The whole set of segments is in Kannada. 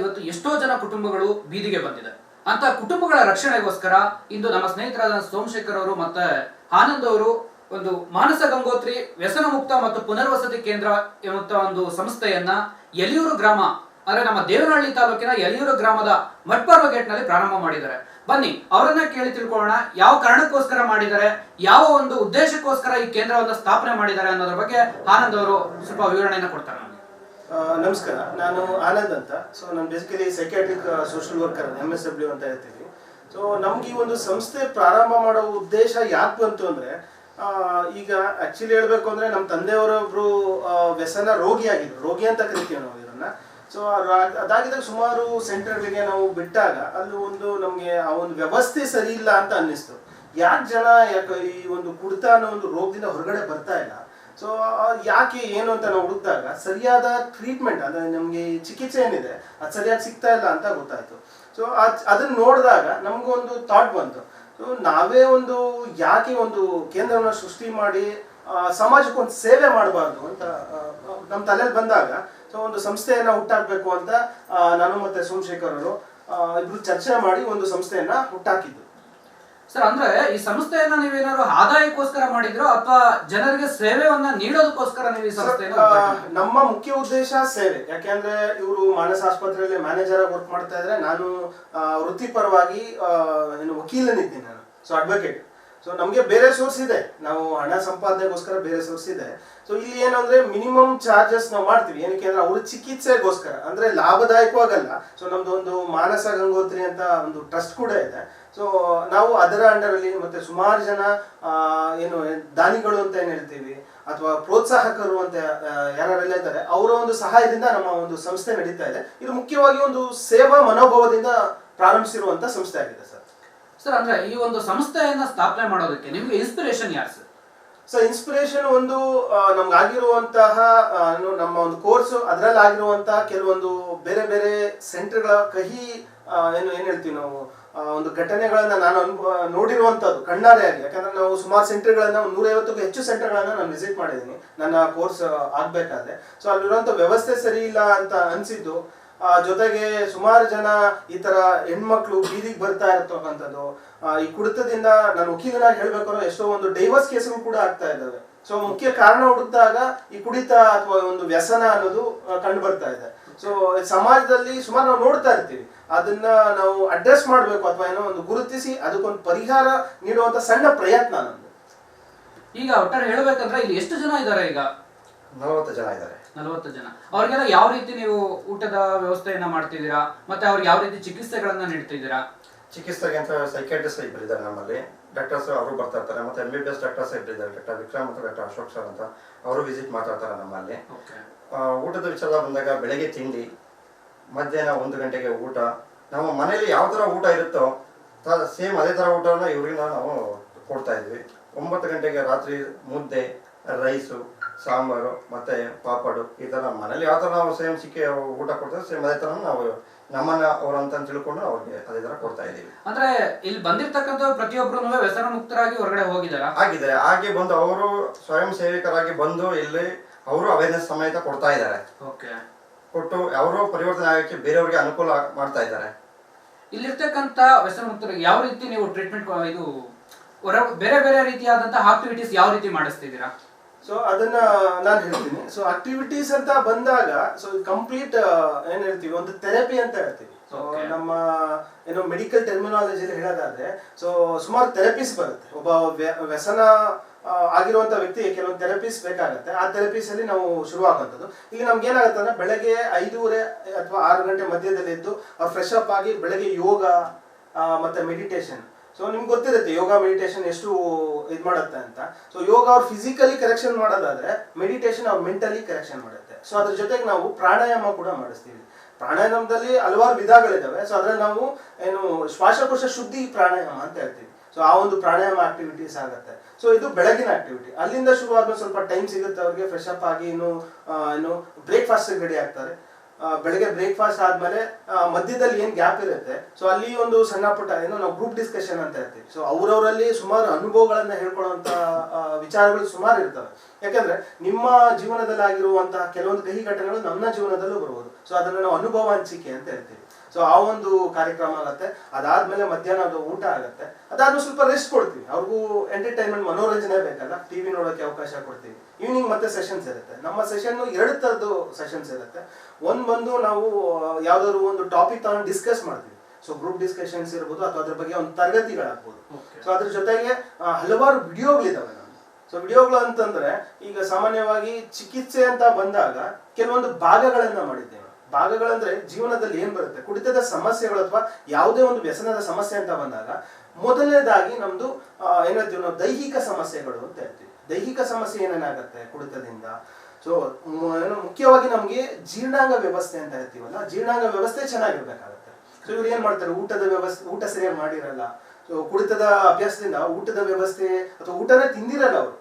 ಇವತ್ತು ಎಷ್ಟೋ ಜನ ಕುಟುಂಬಗಳು ಬೀದಿಗೆ ಬಂದಿದೆ. ಅಂತ ಕುಟುಂಬಗಳ ರಕ್ಷಣೆಗೋಸ್ಕರ ಇಂದು ನಮ್ಮ ಸ್ನೇಹಿತರಾದ ಸೋಮಶೇಖರ್ ಅವರು ಮತ್ತೆ ಆನಂದ್ ಅವರು ಒಂದು ಮಾನಸ ಗಂಗೋತ್ರಿ ವ್ಯಸನ ಮುಕ್ತ ಮತ್ತು ಪುನರ್ವಸತಿ ಕೇಂದ್ರ ಎನ್ನುವಂತ ಒಂದು ಸಂಸ್ಥೆಯನ್ನ ಎಲಿಯೂರು ಗ್ರಾಮ, ಅಂದ್ರೆ ನಮ್ಮ ದೇವನಹಳ್ಳಿ ತಾಲೂಕಿನ ಯಲಿಯೂರು ಗ್ರಾಮದ ಮಟ್ಪಾರ್ವ ಗೇಟ್ನಲ್ಲಿ ಪ್ರಾರಂಭ ಮಾಡಿದ್ದಾರೆ. ಬನ್ನಿ, ಅವರನ್ನ ಕೇಳಿ ತಿಳ್ಕೊಳ್ಳೋಣ. ಯಾವ ಕಾರಣಕ್ಕೋಸ್ಕರ ಮಾಡಿದ್ದಾರೆ? ಯಾವ ಒಂದು ಉದ್ದೇಶಕ್ಕೋಸ್ಕರ ಈ ಕೇಂದ್ರವನ್ನು ಸ್ಥಾಪನೆ ಮಾಡಿದ್ದಾರೆ ಅನ್ನೋದ್ರ ಬಗ್ಗೆ ಆನಂದ್ ಅವರು ಸ್ವಲ್ಪ ವಿವರಣೆಯನ್ನು ಕೊಡ್ತಾರೆ. ನಮಸ್ಕಾರ. ನಾನು ಆನಂದ್ ಅಂತ. ಸೊ ನಾನು basically psychiatric social worker M S W ಅಂತ ಹೇಳ್ತೀವಿ ಸೊ ನಮ್ಗೆ ಈ ಒಂದು ಸಂಸ್ಥೆ ಪ್ರಾರಂಭ ಮಾಡೋ ಉದ್ದೇಶ ಯಾಕೆ ಬಂತು ಅಂದರೆ ಈಗ ಆಕ್ಚುಲಿ ಹೇಳಬೇಕು ಅಂದ್ರೆ ನಮ್ಮ ತಂದೆಯವರೊಬ್ರು ಆ, ವ್ಯಸನ ರೋಗಿ ಆಗಿದ್ರು. ರೋಗಿ ಅಂತ ಕರಿತೀವಿ ನಾವು ಇದನ್ನು. ಸೊ ಅದಾಗಿದ್ದಾಗ ಸುಮಾರು ಸೆಂಟರ್ಗಳಿಗೆ ನಾವು ಬಿಟ್ಟಾಗ ಅಲ್ಲಿ ಒಂದು ನಮಗೆ ಆ ಒಂದು ವ್ಯವಸ್ಥೆ ಸರಿ ಇಲ್ಲ ಅಂತ ಅನ್ನಿಸ್ತು. ಯಾಕೆ ಜನ ಯಾಕೆ ಈ ಒಂದು ಕುಡಿತ ಅನ್ನೋ ಒಂದು ರೋಗದಿಂದ ಹೊರಗಡೆ ಬರ್ತಾ ಇಲ್ಲ? ಸೊ ಯಾಕೆ ಏನು ಅಂತ ನಾವು ಹುಡುಕಿದಾಗ ಸರಿಯಾದ ಟ್ರೀಟ್ಮೆಂಟ್ ಅಂದ್ರೆ ನಮಗೆ ಚಿಕಿತ್ಸೆ ಏನಿದೆ, ಅದು ಸರಿಯಾಗಿ ಸಿಗ್ತಾ ಇಲ್ಲ ಅಂತ ಗೊತ್ತಾಯಿತು. ಸೊ ಅದನ್ನ ನೋಡಿದಾಗ ನಮಗೊಂದು ಥಾಟ್ ಬಂತು. ಸೊ ನಾವೇ ಒಂದು ಯಾಕೆ ಒಂದು ಕೇಂದ್ರವನ್ನು ಸೃಷ್ಟಿ ಮಾಡಿ ಸಮಾಜಕ್ಕೊಂದು ಸೇವೆ ಮಾಡಬಾರ್ದು ಅಂತ ನಮ್ಮ ತಲೆಯಲ್ಲಿ ಬಂದಾಗ ಸೊ ಒಂದು ಸಂಸ್ಥೆಯನ್ನ ಹುಟ್ಟಾಕಬೇಕು ಅಂತ ನಾನು ಮತ್ತೆ ಸೋಮಶೇಖರ್ ಅವರು ಇಬ್ರು ಚರ್ಚೆ ಮಾಡಿ ಒಂದು ಸಂಸ್ಥೆಯನ್ನ ಹುಟ್ಟಾಕಿದ್ದು. ಸರ್ ಅಂದ್ರೆ ಈ ಸಂಸ್ಥೆಯನ್ನ ನೀವೇನಾದ್ರು ಆದಾಯಕ್ಕೋಸ್ಕರ ಮಾಡಿದ್ರೋ ಅಥವಾ ಜನರಿಗೆ ಸೇವೆಯನ್ನ ನೀಡೋದಕ್ಕೋಸ್ಕರ ನೀವು ಈ ಸಂಸ್ಥೆಯನ್ನು ಆ, ನಮ್ಮ ಮುಖ್ಯ ಉದ್ದೇಶ ಸೇವೆ. ಯಾಕೆಂದ್ರೆ ಇವರು ಮಾನಸ ಆಸ್ಪತ್ರೆಯಲ್ಲಿ ಮ್ಯಾನೇಜರ್ ಆಗಿ ವರ್ಕ್ ಮಾಡ್ತಾ ಇದ್ರೆ ನಾನು ವೃತ್ತಿಪರವಾಗಿ ಏನು ವಕೀಲನಿದ್ದೀನಿ ನಾನು. ಸೊ ಅಡ್ವೊಕೇಟ್ ಸೊ ನಮಗೆ ಬೇರೆ ಸೋರ್ಸ್ ಇದೆ. ನಾವು ಹಣ ಸಂಪಾದನೆಗೋಸ್ಕರ ಬೇರೆ ಸೋರ್ಸ್ ಇದೆ. ಸೊ ಇಲ್ಲಿ ಏನಂದ್ರೆ ಮಿನಿಮಮ್ ಚಾರ್ಜಸ್ ನಾವು ಮಾಡ್ತೀವಿ. ಏನಕ್ಕೆ ಅಂದ್ರೆ ಅವ್ರ ಚಿಕಿತ್ಸೆಗೋಸ್ಕರ. ಅಂದ್ರೆ ಲಾಭದಾಯಕವಾಗಲ್ಲ. ಸೊ ನಮ್ದು ಒಂದು ಮಾನಸ ಗಂಗೋತ್ರಿ ಅಂತ ಒಂದು ಟ್ರಸ್ಟ್ ಕೂಡ ಇದೆ. ಸೊ ನಾವು ಅದರ ಅಂಡರಲ್ಲಿ ಮತ್ತೆ ಸುಮಾರು ಜನ ಏನು, ದಾನಿಗಳು ಅಂತ ಏನು ಹೇಳ್ತೀವಿ, ಅಥವಾ ಪ್ರೋತ್ಸಾಹಕರು ಅಂತ ಯಾರೆಲ್ಲ ಇದ್ದಾರೆ, ಅವರ ಒಂದು ಸಹಾಯದಿಂದ ನಮ್ಮ ಒಂದು ಸಂಸ್ಥೆ ನಡೀತಾ ಇದೆ. ಇದು ಮುಖ್ಯವಾಗಿ ಒಂದು ಸೇವಾ ಮನೋಭಾವದಿಂದ ಪ್ರಾರಂಭಿಸಿರುವಂತ ಸಂಸ್ಥೆ ಆಗಿದೆ ಸರ್. ಸರ್ ಅಂದ್ರೆ ಈ ಒಂದು ಸಂಸ್ಥೆಯನ್ನ ಸ್ಥಾಪನೆ ಮಾಡೋದಕ್ಕೆ ನಿಮ್ಗೆ ಇನ್ಸ್ಪಿರೇಷನ್ ಯಾರು ಸರ್ ಸೊ ಇನ್ಸ್ಪಿರೇಷನ್ ಒಂದು ನಮ್ಗೆ ಆಗಿರುವಂತಹ ನಮ್ಮ ಒಂದು ಕೋರ್ಸ್ ಅದರಲ್ಲಿ ಆಗಿರುವಂತಹ ಕೆಲವೊಂದು ಬೇರೆ ಬೇರೆ ಸೆಂಟರ್ಗಳ ಕಹಿ ಏನು, ಏನ್ ಹೇಳ್ತೀವಿ ನಾವು ಒಂದು ಘಟನೆಗಳನ್ನ ನಾನು ಅನುಭವ ನೋಡಿರುವಂತದ್ದು ಕಣ್ಣಾರೆಯಾಗಿ ಯಾಕಂದ್ರೆ ನಾವು ಸುಮಾರು ಸೆಂಟರ್ಗಳನ್ನ ಒಂದು ನೂರೈವತ್ತಕ್ಕೂ ಹೆಚ್ಚು ಸೆಂಟರ್ಗಳನ್ನ ನಾನು ವಿಸಿಟ್ ಮಾಡಿದ್ದೀನಿ. ನನ್ನ ಕೋರ್ಸ್ ಆಗ್ಬೇಕಾದ್ರೆ. ಸೊ ಅಲ್ಲಿರುವಂತ ವ್ಯವಸ್ಥೆ ಸರಿ ಇಲ್ಲ ಅಂತ ಅನ್ಸಿದ್ದು ಜೊತೆಗೆ ಸುಮಾರು ಜನ ಈ ತರ ಹೆಣ್ಮಕ್ಳು ಬೀದಿಗೆ ಬರ್ತಾ ಇರ್ತಕ್ಕಂಥದ್ದು. ಈ ಕುಡಿತದಿಂದ ನಾನು ವಕೀಲನಾಗಿ ಹೇಳ್ಬೇಕಾದ್ರೆ ಎಷ್ಟೋ ಒಂದು ಡೈವರ್ಸ್ ಕೇಸ್ಗಳು ಕೂಡ ಆಗ್ತಾ ಇದ್ದಾವೆ. ಸೊ ಮುಖ್ಯ ಕಾರಣ ಹುಡುಕಿದಾಗ ಈ ಕುಡಿತ ಅಥವಾ ಒಂದು ವ್ಯಸನ ಅನ್ನೋದು ಕಂಡು ಬರ್ತಾ ಇದೆ. ಸೊ ಸಮಾಜದಲ್ಲಿ ಸುಮಾರು ನಾವು ನೋಡ್ತಾ ಇರ್ತೀವಿ. ಅದನ್ನ ನಾವು ಅಡ್ರೆಸ್ ಮಾಡಬೇಕು ಅಥವಾ ಏನೋ ಒಂದು ಗುರುತಿಸಿ ಅದಕ್ಕೊಂದು ಪರಿಹಾರ ನೀಡುವಂತ ಸಣ್ಣ ಪ್ರಯತ್ನ ನಮ್ದು. ಈಗ ಒಟ್ಟಾರೆ ಹೇಳ್ಬೇಕಂದ್ರೆ ಇಲ್ಲಿ ಎಷ್ಟು ಜನ ಇದ್ದಾರೆ ಈಗ? ನಲವತ್ತು ಜನ ಇದ್ದಾರೆ. ನಲವತ್ತು ಜನ. ಅವ್ರಿಗೆಲ್ಲ ಯಾವ ರೀತಿ ನೀವು ಊಟದ ವ್ಯವಸ್ಥೆಯನ್ನ ಮಾಡ್ತಿದ್ದೀರಾ? ಮತ್ತೆ ಅವ್ರಿಗೆ ಯಾವ ರೀತಿ ಚಿಕಿತ್ಸೆಗಳನ್ನ ನೀಡ್ತಿದ್ದೀರಾ? ಚಿಕಿತ್ಸೆಗೆ ಅಂತ ಸೈಕ್ಯಾಟ್ರಿಸ್ಟ್ ಇಬ್ಬರು ಇದ್ದಾರೆ ನಮ್ಮಲ್ಲಿ. ಡಾಕ್ಟರ್ಸ್ ಅವರು ಬರ್ತಾ ಇರ್ತಾರೆ. ಮತ್ತೆ M B B S doctors ಇಬ್ಬರಿದ್ದಾರೆ doctor Vikram ಮತ್ತು ಡಾಕ್ಟರ್ ಅಶೋಕ್ ಸರ್ ಅಂತ. ಅವರು ವಿಸಿಟ್ ಮಾತಾಡ್ತಾರೆ ನಮ್ಮಲ್ಲಿ. ಊಟದ ವಿಚಾರ ಬಂದಾಗ ಬೆಳಗ್ಗೆ ತಿಂಡಿ ಮಧ್ಯಾಹ್ನ ಒಂದು ಗಂಟೆಗೆ ಊಟ. ನಮ್ಮ ಮನೆಯಲ್ಲಿ ಯಾವ ಥರ ಊಟ ಇರುತ್ತೋ ಸೇಮ್ ಅದೇ ಥರ ಊಟನ ಇವ್ರಿಗೆ ನಾವು ಕೊಡ್ತಾ ಇದ್ವಿ. ಒಂಬತ್ತು ಗಂಟೆಗೆ ರಾತ್ರಿ ಮುದ್ದೆ ರೈಸು ಸಾಂಬಾರು ಮತ್ತೆ ಪಾಪಡು ಈ ಥರ ಮನೇಲಿ ಯಾವ ಥರ ನಾವು ಸೇಮ್ ಸಿಕ್ಕಿ ಊಟ ಕೊಡ್ತಾರೆ ಸೇಮ್ ಅದೇ ಥರ ನಾವು ನಮ್ಮನ್ನ ಅವ್ರು ಅಂತ ತಿಳ್ಕೊಂಡು ಅವ್ರಿಗೆ ಅದೇ ಥರ ಕೊಡ್ತಾ ಇದ್ದೀವಿ. ಅಂದ್ರೆ ಇಲ್ಲಿ ಬಂದಿರ್ತಕ್ಕಂಥ ಪ್ರತಿಯೊಬ್ಬರು ವ್ಯಸನ ಮುಕ್ತರಾಗಿ ಹೊರಗಡೆ ಹೋಗಿದಾರ ಆಗಿದ್ದಾರೆ ಹಾಗೆ ಬಂದು ಅವರು ಸ್ವಯಂ ಸೇವಕರಾಗಿ ಬಂದು ಇಲ್ಲಿ ಅವರು ಅವೇರ್ನೆಸ್ ಸಮೇತ ಕೊಡ್ತಾ ಇದ್ದಾರೆ. ಓಕೆ. ಕೊಟ್ಟು ಅವರು ಪರಿವರ್ತನೆ ಆಗಕ್ಕೆ ಬೇರೆಯವ್ರಿಗೆ ಅನುಕೂಲ ಮಾಡ್ತಾ ಇದ್ದಾರೆ. ಇಲ್ಲಿರ್ತಕ್ಕಂಥ ವ್ಯಸನ ಮುಕ್ತರಿಗೆ ಯಾವ ರೀತಿ ನೀವು ಟ್ರೀಟ್ಮೆಂಟ್ ಇದು ಬೇರೆ ಬೇರೆ ರೀತಿಯಾದಂತಹ ಆಕ್ಟಿವಿಟೀಸ್ ಯಾವ ರೀತಿ ಮಾಡಿಸ್ತಿದ್ದೀರಾ? ಸೊ ಅದನ್ನ ನಾನು ಹೇಳ್ತೀನಿ. ಸೊ ಆಕ್ಟಿವಿಟೀಸ್ ಅಂತ ಬಂದಾಗ ಸೊ ಕಂಪ್ಲೀಟ್ ಏನ್ ಹೇಳ್ತೀವಿ? ಒಂದು ಥೆರಪಿ ಅಂತ ಹೇಳ್ತೀವಿ. ಸೊ ನಮ್ಮ ಏನು ಮೆಡಿಕಲ್ ಟರ್ಮಿನಾಲಜಿಲಿ ಹೇಳೋದಾದ್ರೆ ಸೊ ಸುಮಾರು ಥೆರಪೀಸ್ ಬರುತ್ತೆ. ಒಬ್ಬ ವ್ಯ- ವ್ಯಸನ ಆಗಿರುವಂತ ವ್ಯಕ್ತಿಗೆ ಕೆಲವೊಂದು ಥೆರಪೀಸ್ ಬೇಕಾಗುತ್ತೆ. ಆ ಥೆರಪೀಸ್ ಅಲ್ಲಿ ನಾವು ಶುರು ಆಗುವಂಥದ್ದು ಇಲ್ಲಿ ನಮ್ಗೆ ಏನಾಗುತ್ತೆ ಅಂದ್ರೆ ಬೆಳಗ್ಗೆ ಐದೂವರೆ ಅಥವಾ ಆರು ಗಂಟೆ ಮಧ್ಯದಲ್ಲಿ ಎದ್ದು ಅವ್ರು ಫ್ರೆಶ್ ಅಪ್ ಆಗಿ ಬೆಳಗ್ಗೆ ಯೋಗ ಮತ್ತೆ ಮೆಡಿಟೇಷನ್ ಸೊ ನಿಮ್ಗೆ ಗೊತ್ತಿರುತ್ತೆ, ಯೋಗ ಮೆಡಿಟೇಷನ್ ಎಷ್ಟು ಇದು ಮಾಡುತ್ತೆ ಅಂತ. ಸೊ ಯೋಗ ಅವ್ರು ಫಿಸಿಕಲಿ ಕರೆಕ್ಷನ್ ಮಾಡೋದಾದ್ರೆ ಮೆಡಿಟೇಷನ್ ಅವ್ರು ಮೆಂಟಲಿ ಕರೆಕ್ಷನ್ ಮಾಡುತ್ತೆ. ಸೊ ಅದ್ರ ಜೊತೆಗೆ ನಾವು ಪ್ರಾಣಾಯಾಮ ಕೂಡ ಮಾಡಿಸ್ತೀವಿ. ಪ್ರಾಣಾಯಾಮದಲ್ಲಿ ಹಲವಾರು ವಿಧಗಳಿದಾವೆ. ಸೊ ಅದ್ರಲ್ಲಿ ನಾವು ಏನು ಶ್ವಾಸಕೋಶ ಶುದ್ಧಿ ಪ್ರಾಣಾಯಾಮ ಅಂತ ಹೇಳ್ತೀವಿ. ಸೊ ಆ ಒಂದು ಪ್ರಾಣಾಯಾಮ ಆಕ್ಟಿವಿಟೀಸ್ ಆಗುತ್ತೆ. ಸೊ ಇದು ಬೆಳಗಿನ ಆಕ್ಟಿವಿಟಿ ಅಲ್ಲಿಂದ ಶುರು ಆದ್ಮೇಲೆ ಸ್ವಲ್ಪ ಟೈಮ್ ಸಿಗುತ್ತೆ ಅವ್ರಿಗೆ ಫ್ರೆಶ್ ಅಪ್ ಆಗಿ ಇನ್ನು ಏನು ಬ್ರೇಕ್ಫಾಸ್ಟ್ ರೆಡಿ ಆಗ್ತಾರೆ. ಬೆಳಗ್ಗೆ ಬ್ರೇಕ್ಫಾಸ್ಟ್ ಆದ್ಮೇಲೆ ಮಧ್ಯದಲ್ಲಿ ಏನು ಗ್ಯಾಪ್ ಇರುತ್ತೆ ಸೊ ಅಲ್ಲಿ ಒಂದು ಸಣ್ಣ ಪುಟ್ಟ, ಏನೋ ನಾವು ಗ್ರೂಪ್ ಡಿಸ್ಕಷನ್ ಅಂತ ಇರ್ತೀವಿ. ಸೊ ಅವರವರಲ್ಲಿ ಸುಮಾರು ಅನುಭವಗಳನ್ನ ಹೇಳ್ಕೊಳ್ಳುವಂತ ವಿಚಾರಗಳು ಸುಮಾರು ಇರ್ತವೆ. ಯಾಕಂದ್ರೆ ನಿಮ್ಮ ಜೀವನದಲ್ಲಿ ಆಗಿರುವಂತಹ ಕೆಲವೊಂದು ಕಹಿ ಘಟನೆಗಳು ನಮ್ಮ ಜೀವನದಲ್ಲೂ ಬರ್ಬೋದು ಸೊ ಅದನ್ನ ನಾವು ಅನುಭವ ಹಂಚಿಕೆ ಅಂತ ಹೇಳ್ತೀವಿ. ಸೊ ಆ ಒಂದು ಕಾರ್ಯಕ್ರಮ ಆಗುತ್ತೆ. ಅದಾದ್ಮೇಲೆ ಮಧ್ಯಾಹ್ನದ ಊಟ ಆಗುತ್ತೆ. ಅದಾದ್ಮೇಲೆ ಸ್ವಲ್ಪ ರೆಸ್ಟ್ ಕೊಡ್ತೀವಿ. ಅವ್ರಿಗೂ ಎಂಟರ್ಟೈನ್ಮೆಂಟ್ ಮನೋರಂಜನೆ ಬೇಕಲ್ಲ. ಟಿವಿ ನೋಡೋಕೆ ಅವಕಾಶ ಕೊಡ್ತೀವಿ. ಈವ್ನಿಂಗ್ ಮತ್ತೆ ಸೆಷನ್ಸ್ ಇರುತ್ತೆ. ನಮ್ಮ ಸೆಷನ್ ಎರಡು ತರದ್ದು ಸೆಷನ್ಸ್ ಇರುತ್ತೆ. ಒಂದು ಬಂದು ನಾವು ಯಾವ್ದಾದ್ರು ಒಂದು ಟಾಪಿಕ್ ತಗೊಂಡು ಡಿಸ್ಕಸ್ ಮಾಡ್ತೀವಿ. ಸೊ ಗ್ರೂಪ್ ಡಿಸ್ಕಷನ್ಸ್ ಇರ್ಬೋದು ಅಥವಾ ಅದ್ರ ಬಗ್ಗೆ ಒಂದು ತರಗತಿಗಳಾಗ್ಬೋದು. ಸೊ ಅದ್ರ ಜೊತೆಗೆ ಹಲವಾರು ವಿಡಿಯೋಗಳಿದಾವೆ ನಾನು ಸೊ ವಿಡಿಯೋಗಳು ಅಂತಂದ್ರೆ ಈಗ ಸಾಮಾನ್ಯವಾಗಿ ಚಿಕಿತ್ಸೆ ಅಂತ ಬಂದಾಗ ಕೆಲವೊಂದು ಭಾಗಗಳನ್ನ ಮಾಡಿದ್ದೇವೆ. ಭಾಗಗಳಂದ್ರೆ ಜೀವನದಲ್ಲಿ ಏನ್ ಬರುತ್ತೆ? ಕುಡಿತದ ಸಮಸ್ಯೆಗಳು ಅಥವಾ ಯಾವುದೇ ಒಂದು ವ್ಯಸನದ ಸಮಸ್ಯೆ ಅಂತ ಬಂದಾಗ ಮೊದಲನೇದಾಗಿ ನಮ್ದು ಆ, ಏನ್ ಹೇಳ್ತೀವಿ ನಾವು ದೈಹಿಕ ಸಮಸ್ಯೆಗಳು ಅಂತ ಹೇಳ್ತೀವಿ. ದೈಹಿಕ ಸಮಸ್ಯೆ ಏನೇನಾಗತ್ತೆ ಕುಡಿತದಿಂದ? ಸೊ ಏನು ಮುಖ್ಯವಾಗಿ ನಮ್ಗೆ ಜೀರ್ಣಾಂಗ ವ್ಯವಸ್ಥೆ ಅಂತ ಹೇಳ್ತೀವಲ್ಲ ಜೀರ್ಣಾಂಗ ವ್ಯವಸ್ಥೆ ಚೆನ್ನಾಗಿರ್ಬೇಕಾಗತ್ತೆ. ಸೊ ಇವ್ರು ಏನ್ ಮಾಡ್ತಾರೆ? ಊಟದ ವ್ಯವಸ್ಥೆ ಊಟ ಸರಿಯಾಗಿ ಮಾಡಿರಲ್ಲ. ಸೊ ಕುಡಿತದ ಅಭ್ಯಾಸದಿಂದ ಊಟದ ವ್ಯವಸ್ಥೆ ಅಥವಾ ಊಟನೇ ತಿಂದಿರಲ್ಲ ಅವರು.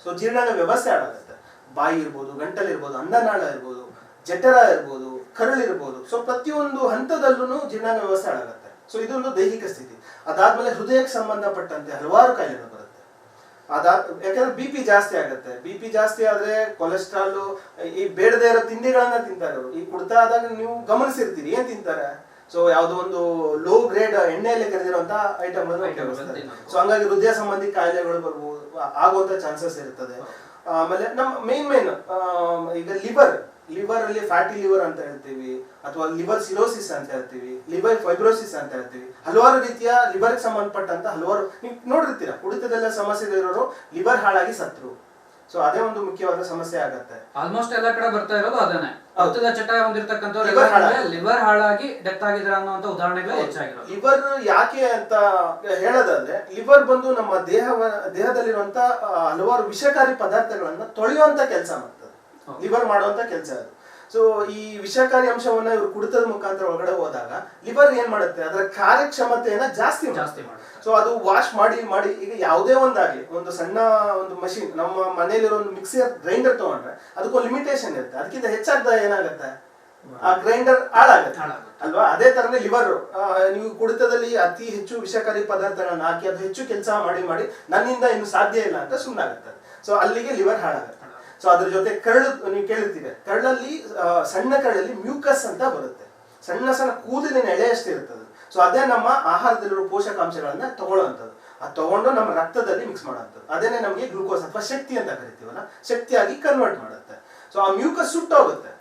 ಸೊ ಜೀರ್ಣಾಂಗ ವ್ಯವಸ್ಥೆ ಹಾಳಾಗುತ್ತೆ ಬಾಯಿ ಇರ್ಬೋದು ಗಂಟಲು ಇರ್ಬೋದು ಅನ್ನನಾಳ ಇರ್ಬೋದು ಜಠರ ಇರ್ಬೋದು ಕರಳು ಇರ್ಬೋದು ಸೊ ಪ್ರತಿಯೊಂದು ಹಂತದಲ್ಲೂ ಜೀರ್ಣಾಂಗ ವ್ಯವಸ್ಥೆ ಹಾಳಾಗುತ್ತೆ ಸೊ ಇದೊಂದು ದೈಹಿಕ ಸ್ಥಿತಿ. ಅದಾದ್ಮೇಲೆ ಹೃದಯಕ್ಕೆ ಸಂಬಂಧಪಟ್ಟಂತೆ ಹಲವಾರು ಕಾಯಿಲೆಗಳು ಬರುತ್ತೆ. ಅದಾ ಯಾಕಂದ್ರೆ ಬಿ ಪಿ ಜಾಸ್ತಿ ಆಗುತ್ತೆ. ಬಿ ಪಿ ಜಾಸ್ತಿ ಆದ್ರೆ ಕೊಲೆಸ್ಟ್ರಾಲ್ ಈ ಬೇಡದೇ ಇರೋ ತಿಂಡಿಗಳನ್ನ ತಿಂತಾರೆ ಈ ಕುಡ್ತಾ ಆದಾಗ ನೀವು ಗಮನಿಸಿರ್ತೀರಿ. ಏನ್ ತಿಂತಾರೆ? ಸೊ ಯಾವುದೋ ಒಂದು ಲೋ ಗ್ರೇಡ್ ಎಣ್ಣೆಯಲ್ಲಿ ಕರೆದಿರುವಂತ ಐಟಮ್ ಸೊ ಹಂಗಾಗಿ ಹೃದಯ ಸಂಬಂಧಿ ಕಾಯಿಲೆಗಳು ಬರ್ಬೋದು ಆಗುವಂತ ಚಾನ್ಸಸ್ ಇರ್ತದೆ ಆಮೇಲೆ ನಮ್ಮ ಮೇನ್ ಮೇನ್ ಈಗ ಲಿವರ್ ಲಿವರ್ ಅಲ್ಲಿ ಫ್ಯಾಟಿ ಲಿವರ್ ಅಂತ ಹೇಳ್ತೀವಿ ಅಥವಾ ಲಿವರ್ ಸಿರೋಸಿಸ್ ಅಂತ ಹೇಳ್ತೀವಿ ಲಿವರ್ ಫೈಬ್ರೋಸಿಸ್ ಅಂತ ಹೇಳ್ತೀವಿ ಹಲವಾರು ರೀತಿಯ ಲಿವರ್ ಸಂಬಂಧಪಟ್ಟಂತ ಹಲವಾರು ನೀವು ನೋಡಿರ್ತೀರ ಕುಡಿತದೆಲ್ಲ ಸಮಸ್ಯೆ ಇರೋರು ಲಿವರ್ ಹಾಳಾಗಿ ಸತ್ರು. ಸೊ ಅದೇ ಒಂದು ಮುಖ್ಯವಾದ ಸಮಸ್ಯೆ ಆಗತ್ತೆ. ಆಲ್ಮೋಸ್ಟ್ ಎಲ್ಲ ಕಡೆ ಬರ್ತಾ ಇರೋದು ಅದನ್ನೇ ಹೌದು. ಚಟ ಹೊಂದಿರತಕ್ಕಂಥವ್ರು Liver ಲಿವರ್ ಹಾಳಾಗಿ ಡೆತ್ ಆಗಿದ್ರ ಅನ್ನುವಂತ ಉದಾಹರಣೆಗಳು ಹೆಚ್ಚಾಗಿರೋ ಲಿವರ್ ಯಾಕೆ ಅಂತ ಹೇಳೋದಾದ್ರೆ ಲಿವರ್ ಬಂದು ನಮ್ಮ ದೇಹ ದೇಹದಲ್ಲಿರುವಂತ ಹಲವಾರು ವಿಷಕಾರಿ ಪದಾರ್ಥಗಳನ್ನ ತೊಳೆಯುವಂತ ಕೆಲಸ ಮಾಡ್ತದೆ. ಹೌದು. ಲಿವರ್ ಮಾಡುವಂತ ಕೆಲಸ ಅದು. ಸೊ ಈ ವಿಷಕಾರಿ ಅಂಶವನ್ನ ಇವರು ಕುಡಿತದ ಮುಖಾಂತರ ಒಳಗಡೆ ಹೋದಾಗ ಲಿವರ್ ಏನ್ ಮಾಡುತ್ತೆ? ಅದರ ಕಾರ್ಯಕ್ಷಮತೆಯನ್ನ ಜಾಸ್ತಿ ಜಾಸ್ತಿ ಮಾಡುತ್ತೆ. ಸೊ ಅದು ವಾಶ್ ಮಾಡಿ ಮಾಡಿ ಈಗ ಯಾವುದೇ ಒಂದಾಗಿ ಒಂದು ಸಣ್ಣ ಒಂದು ಮಷಿನ್ ನಮ್ಮ ಮನೆಯಲ್ಲಿರೋ ಒಂದು ಮಿಕ್ಸಿಯರ್ ಗ್ರೈಂಡರ್ ತಗೊಂಡ್ರೆ ಅದಕ್ಕೊಂದು ಲಿಮಿಟೇಷನ್ ಇರುತ್ತೆ. ಅದಕ್ಕಿಂತ ಹೆಚ್ಚಾಗ್ದ ಏನಾಗುತ್ತೆ? ಆ ಗ್ರೈಂಡರ್ ಹಾಳಾಗುತ್ತೆ. ಹಾಳಾಗುತ್ತೆ. ಅಲ್ವಾ? ಅದೇ ತರನೇ ಲಿವರ್ ನೀವು ಕುಡಿತದಲ್ಲಿ ಅತಿ ಹೆಚ್ಚು ವಿಷಕಾರಿ ಪದಾರ್ಥಗಳನ್ನ ಹಾಕಿ ಅದು ಹೆಚ್ಚು ಕೆಲಸ ಮಾಡಿ ಮಾಡಿ ನನ್ನಿಂದ ಇನ್ನು ಸಾಧ್ಯ ಇಲ್ಲ ಅಂತ ಸುಮ್ಮನಾಗುತ್ತೆ ಸೊ ಅಲ್ಲಿಗೆ ಲಿವರ್ ಹಾಳಾಗುತ್ತೆ. ಸೊ ಅದ್ರ ಜೊತೆ ಕರಳು ನೀವು ಕೇಳಿರ್ತೀವಿ ಕರಳಲ್ಲಿ ಸಣ್ಣ ಕರಳಲ್ಲಿ ಮ್ಯೂಕಸ್ ಅಂತ ಬರುತ್ತೆ. ಸಣ್ಣ ಸಣ್ಣ ಕೂದಲಿನ ಎಳೆಯಷ್ಟೇ ಇರ್ತದೆ. ಸೊ ಅದೇ ನಮ್ಮ ಆಹಾರದಲ್ಲಿರುವ ಪೋಷಕಾಂಶಗಳನ್ನ ತಗೊಳ್ಳೋವಂಥದ್ದು. ಅದು ತಗೊಂಡು ನಮ್ಮ ರಕ್ತದಲ್ಲಿ ಮಿಕ್ಸ್ ಮಾಡುವಂಥದ್ದು. ಅದೇನೆ ನಮಗೆ ಗ್ಲೂಕೋಸ್ ಅಥವಾ ಶಕ್ತಿ ಅಂತ ಕರಿತೀವಲ್ಲ? ಶಕ್ತಿಯಾಗಿ ಕನ್ವರ್ಟ್ ಮಾಡುತ್ತೆ. ಸೊ ಆ ಮ್ಯೂಕಸ್ ಸುಟ್ಟೋಗುತ್ತೆ.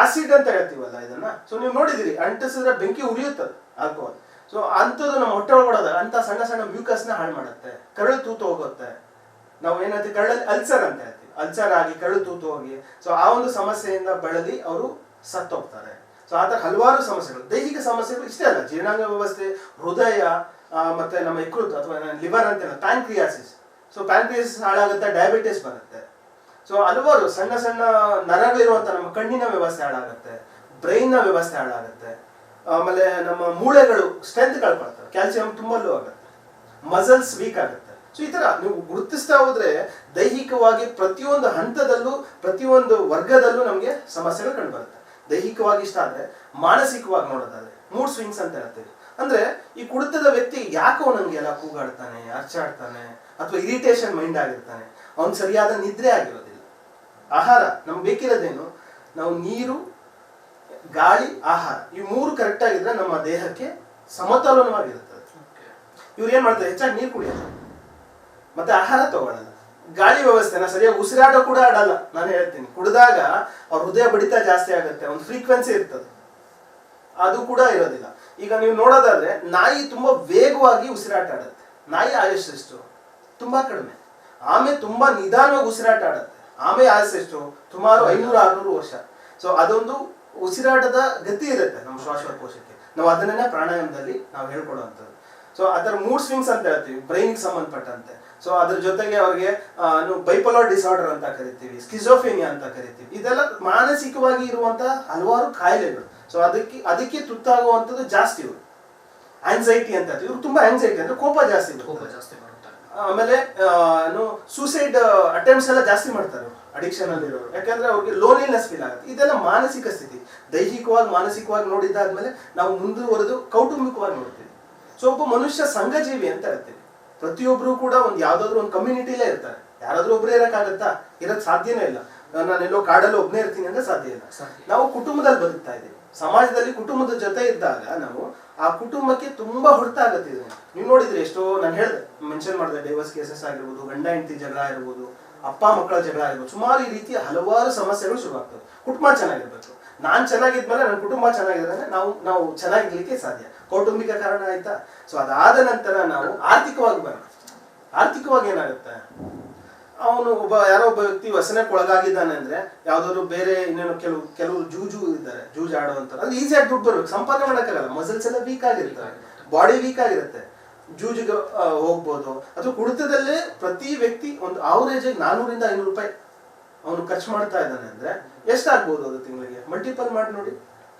ಆಸಿಡ್ ಅಂತ ಹೇಳ್ತೀವಲ್ಲ ಇದನ್ನ? ಸೊ ನೀವು ನೋಡಿದಿರಿ ಅಂಟಿಸಿದ್ರೆ ಬೆಂಕಿ ಉರಿಯುತ್ತದೆ ಆಲ್ಕೋಹಾಲ್ ಸೊ ಅಂಥದ್ದು ನಮ್ಮ ಹೊಟ್ಟೆ ಒಳಗಡೆ ಅಂತ ಸಣ್ಣ ಸಣ್ಣ ಮ್ಯೂಕಸ್ನ ಹಾಳು ಮಾಡುತ್ತೆ. ಕರಳು ತೂತು ಹೋಗುತ್ತೆ. ನಾವು ಏನಂತೀವಿ ಕರಳಲ್ಲಿ ಅಲ್ಸರ್ ಅಂತ ಹೇಳ್ತೀವಿ. ಅಲ್ಸರ್ ಆಗಿ ತೂತು ಹೋಗಿ. ಸೊ ಆ ಒಂದು ಸಮಸ್ಯೆಯಿಂದ ಬಳಲಿ ಅವರು ಸತ್ತೋಗ್ತಾರೆ. ಸೊ ಆ ಥರ ಹಲವಾರು ಸಮಸ್ಯೆಗಳು, ದೈಹಿಕ ಸಮಸ್ಯೆಗಳು ಇಷ್ಟೇ ಅಲ್ಲ. ಜೀರ್ಣಾಂಗ ವ್ಯವಸ್ಥೆ, ಹೃದಯ ಮತ್ತೆ ನಮ್ಮ ಯಕೃತ್ ಅಥವಾ ಲಿವರ್ ಅಂತ ಪ್ಯಾಂಕ್ರಿಯಾಸಿಸ್ ಸೊ ಪ್ಯಾಂಕ್ರಿಯಾಸಿಸ್ ಹಾಳಾಗುತ್ತೆ ಡಯಾಬಿಟಿಸ್ ಬರುತ್ತೆ. ಸೊ ಹಲವಾರು ಸಣ್ಣ ಸಣ್ಣ ನರಗಳಿರುವಂಥ ನಮ್ಮ ಕಣ್ಣಿನ ವ್ಯವಸ್ಥೆ ಹಾಳಾಗುತ್ತೆ ಬ್ರೈನ್ನ ವ್ಯವಸ್ಥೆ ಹಾಳಾಗುತ್ತೆ. ಆಮೇಲೆ ನಮ್ಮ ಮೂಳೆಗಳು ಸ್ಟ್ರೆಂತ್ ಕಳ್ಕೊಳ್ತವೆ. ಕ್ಯಾಲ್ಸಿಯಂ ತುಂಬ ಆಗುತ್ತೆ. ಮಸಲ್ಸ್ ವೀಕ್ ಆಗುತ್ತೆ. ಸೊ ಈ ತರ ನೀವು ಗುರುತಿಸ್ತಾ ಹೋದ್ರೆ ದೈಹಿಕವಾಗಿ ಪ್ರತಿಯೊಂದು ಹಂತದಲ್ಲೂ ಪ್ರತಿಯೊಂದು ವರ್ಗದಲ್ಲೂ ನಮಗೆ ಸಮಸ್ಯೆಗಳು ಕಂಡುಬರುತ್ತೆ. ದೈಹಿಕವಾಗಿ ಇಷ್ಟ ಆದ್ರೆ ಮಾನಸಿಕವಾಗಿ ನೋಡೋದಾದ್ರೆ ಮೂಡ್ ಸ್ವಿಂಗ್ಸ್ ಅಂತ ಹೇಳ್ತೀವಿ. ಅಂದ್ರೆ ಈ ಕುಡಿತದ ವ್ಯಕ್ತಿ ಯಾಕೋ ನಂಗೆ ಎಲ್ಲ ಕೂಗಾಡ್ತಾನೆ ಅರ್ಚಾಡ್ತಾನೆ ಅಥವಾ ಇರಿಟೇಷನ್ ಮೈಂಡ್ ಆಗಿರ್ತಾನೆ. ಅವ್ನ್ ಸರಿಯಾದ ನಿದ್ರೆ ಆಗಿರೋದಿಲ್ಲ. ಆಹಾರ ನಮ್ಗೆ ಬೇಕಿರೋದೇನು? ನಾವು ನೀರು ಗಾಳಿ ಆಹಾರ. ಈ ಮೂರು ಕರೆಕ್ಟ್ ಆಗಿದ್ರೆ ನಮ್ಮ ದೇಹಕ್ಕೆ ಸಮತೋಲನವಾಗಿರುತ್ತೆ. ಇವ್ರು ಏನ್ ಮಾಡ್ತಾರೆ? ಹೆಚ್ಚಾಗಿ ನೀರು ಕುಡಿಯೋದು ಮತ್ತೆ ಆಹಾರ ತಗೊಳ್ಳಲ್ಲ ಗಾಳಿ ವ್ಯವಸ್ಥೆನ ಸರಿಯಾಗಿ ಉಸಿರಾಟ ಕೂಡ ಆಡಲ್ಲ ನಾನು ಹೇಳ್ತೀನಿ. ಕುಡಿದಾಗ ಅವ್ರ ಹೃದಯ ಬಡಿತ ಜಾಸ್ತಿ ಆಗುತ್ತೆ ಒಂದು ಫ್ರೀಕ್ವೆನ್ಸಿ ಇರ್ತದೆ. ಅದು ಕೂಡ ಇರೋದಿಲ್ಲ. ಈಗ ನೀವು ನೋಡೋದಾದ್ರೆ ನಾಯಿ ತುಂಬಾ ವೇಗವಾಗಿ ಉಸಿರಾಟ ಆಡುತ್ತೆ. ನಾಯಿ ಆಯುಷ್ ಎಷ್ಟು? ತುಂಬಾ ಕಡಿಮೆ. ಆಮೆ ತುಂಬಾ ನಿಧಾನವಾಗಿ ಉಸಿರಾಟ ಆಡುತ್ತೆ. ಆಮೆ ಆಯುಷ್ ಎಷ್ಟು? ಸುಮಾರು ಐನೂರು ಆರ್ನೂರು ವರ್ಷ. ಸೊ ಅದೊಂದು ಉಸಿರಾಟದ ಗತಿ ಇರುತ್ತೆ ನಮ್ಮ ಶ್ವಾಸಕೋಶಕ್ಕೆ ನಾವು ಅದನ್ನೇ ಪ್ರಾಣಾಯಾಮದಲ್ಲಿ ನಾವು ಹೇಳ್ಕೊಡುವಂಥದ್ದು. ಸೊ ಅದರ ಮೂಡ್ ಸ್ವಿಂಗ್ಸ್ ಅಂತ ಹೇಳ್ತೀವಿ ಬ್ರೈನ್ಗೆ ಸಂಬಂಧಪಟ್ಟಂತೆ. ಸೊ ಅದ್ರ ಜೊತೆಗೆ ಅವ್ರಿಗೆ ಬೈಪೋಲಾರ್ ಡಿಸಾರ್ಡರ್ ಅಂತ ಕರಿತೀವಿ ಸ್ಕಿಜೋಫೇನಿಯಾ ಅಂತ ಕರಿತೀವಿ. ಇದೆಲ್ಲ ಮಾನಸಿಕವಾಗಿ ಇರುವಂತಹ ಹಲವಾರು ಕಾಯಿಲೆಗಳು. ಸೊ ಅದಕ್ಕೆ ಅದಕ್ಕೆ ತುತ್ತಾಗುವಂಥದ್ದು ಜಾಸ್ತಿ ಇವರು. ಆಂಗ್ಸೈಟಿ ಅಂತ. ಇವ್ರು ತುಂಬಾ ಆಂಗ್ಸೈಟಿ ಅಂದ್ರೆ ಕೋಪ ಜಾಸ್ತಿ ಕೋಪ ಜಾಸ್ತಿ ಆಮೇಲೆ ಸೂಸೈಡ್ ಅಟೆಂಪ್ಟ್ಸ್ ಎಲ್ಲ ಜಾಸ್ತಿ ಮಾಡ್ತಾರೆ ಅಡಿಕ್ಷನ್ ಅಲ್ಲಿ ಇರೋರು. ಯಾಕಂದ್ರೆ ಅವ್ರಿಗೆ ಲೋನ್ಲಿನೆಸ್ ಫೀಲ್ ಆಗುತ್ತೆ. ಇದೆಲ್ಲ ಮಾನಸಿಕ ಸ್ಥಿತಿ. ದೈಹಿಕವಾಗಿ ಮಾನಸಿಕವಾಗಿ ನೋಡಿದ್ದಾದ್ಮೇಲೆ ನಾವು ಮುಂದುವರೆದು ಕೌಟುಂಬಿಕವಾಗಿ ನೋಡ್ತೀವಿ. ಸೊ ಒಬ್ಬ ಮನುಷ್ಯ ಸಂಘಜೀವಿ ಅಂತ ಹೇಳ್ತೀವಿ. ಪ್ರತಿಯೊಬ್ರು ಕೂಡ ಒಂದು ಯಾವ್ದಾದ್ರು ಒಂದು ಕಮ್ಯುನಿಟಿಲೇ ಇರ್ತಾರೆ. ಯಾರಾದ್ರೂ ಒಬ್ಬರೇ ಇರಕ್ಕಾಗತ್ತಾ? ಇರಕ್ಕೆ ಸಾಧ್ಯನೇ ಇಲ್ಲ. ನಾನು ಎಲ್ಲೋ ಕಾಡಲ್ಲಿ ಒಬ್ಬನೇ ಇರ್ತೀನಿ ಅಂದ್ರೆ ಸಾಧ್ಯ ಇಲ್ಲ. ನಾವು ಕುಟುಂಬದಲ್ಲಿ ಬದುಕ್ತಾ ಇದ್ದೀವಿ. ಸಮಾಜದಲ್ಲಿ ಕುಟುಂಬದ ಜೊತೆ ಇದ್ದಾಗ ನಾವು ಆ ಕುಟುಂಬಕ್ಕೆ ತುಂಬಾ ಹೊಡೆತ ಆಗತ್ತೆ ಇದು. ನೀವು ನೋಡಿದ್ರೆ ಎಷ್ಟೋ ನಾನು ಹೇಳಿದೆ ಮೆನ್ಷನ್ ಮಾಡಿದೆ ಡೈವರ್ಸ್ ಕೇಸಸ್ ಆಗಿರ್ಬೋದು ಗಂಡ ಹೆಂಡತಿ ಜಗಳ ಇರ್ಬೋದು ಅಪ್ಪ ಮಕ್ಕಳ ಜಗಳ ಇರ್ಬೋದು ಸುಮಾರು ಈ ರೀತಿಯ ಹಲವಾರು ಸಮಸ್ಯೆಗಳು ಶುರುವಾಗ್ತವೆ. ಕುಟುಂಬ ಚೆನ್ನಾಗಿರ್ಬೇಕು. ನಾನ್ ಚೆನ್ನಾಗಿದ್ಮೇಲೆ ನನ್ನ ಕುಟುಂಬ ಚೆನ್ನಾಗಿದ್ರೆ ನಾವು ನಾವು ಚೆನ್ನಾಗಿರ್ಲಿಕ್ಕೆ ಸಾಧ್ಯ. ಕೌಟುಂಬಿಕ ಕಾರಣ ಆಯ್ತಾ? ಸೊ ಅದಾದ ನಂತರ ನಾವು ಆರ್ಥಿಕವಾಗಿ ಬರೋಣ. ಆರ್ಥಿಕವಾಗಿ ಏನಾಗುತ್ತೆ? ಅವನು ಒಬ್ಬ, ಯಾರೋ ಒಬ್ಬ ವ್ಯಕ್ತಿ ವ್ಯಸನಕ್ಕೆ ಒಳಗಾಗಿದ್ದಾನೆ ಅಂದ್ರೆ ಯಾವ್ದಾದ್ರು ಬೇರೆ ಇನ್ನೇನು ಕೆಲವು ಕೆಲವು ಜೂಜು ಇದ್ದಾರೆ, ಜೂಜು ಆಡುವಂತ ಅದು ಈಸಿಯಾಗಿ ದುಡ್ಡು ಬರ್ಬೇಕು. ಸಂಪಾದನೆ ಮಾಡೋಕ್ಕಾಗಲ್ಲ. ಮಸಲ್ಸ್ ಎಲ್ಲ ವೀಕ್ ಆಗಿರ್ತವೆ ಬಾಡಿ ವೀಕ್ ಆಗಿರುತ್ತೆ. ಜೂಜಿಗೆ ಹೋಗ್ಬೋದು. ಅಥವಾ ಕುಡಿತದಲ್ಲೇ ಪ್ರತಿ ವ್ಯಕ್ತಿ ಒಂದು ಆವರೇಜ್ ನಾನೂರಿಂದ ಐನೂರು ರೂಪಾಯಿ ಅವನು ಖರ್ಚು ಮಾಡ್ತಾ ಇದ್ದಾನೆ ಅಂದ್ರೆ ಎಷ್ಟಾಗ್ಬೋದು ಅದು ತಿಂಗಳಿಗೆ? ಮಲ್ಟಿಪಲ್ ಮಾಡಿ ನೋಡಿ.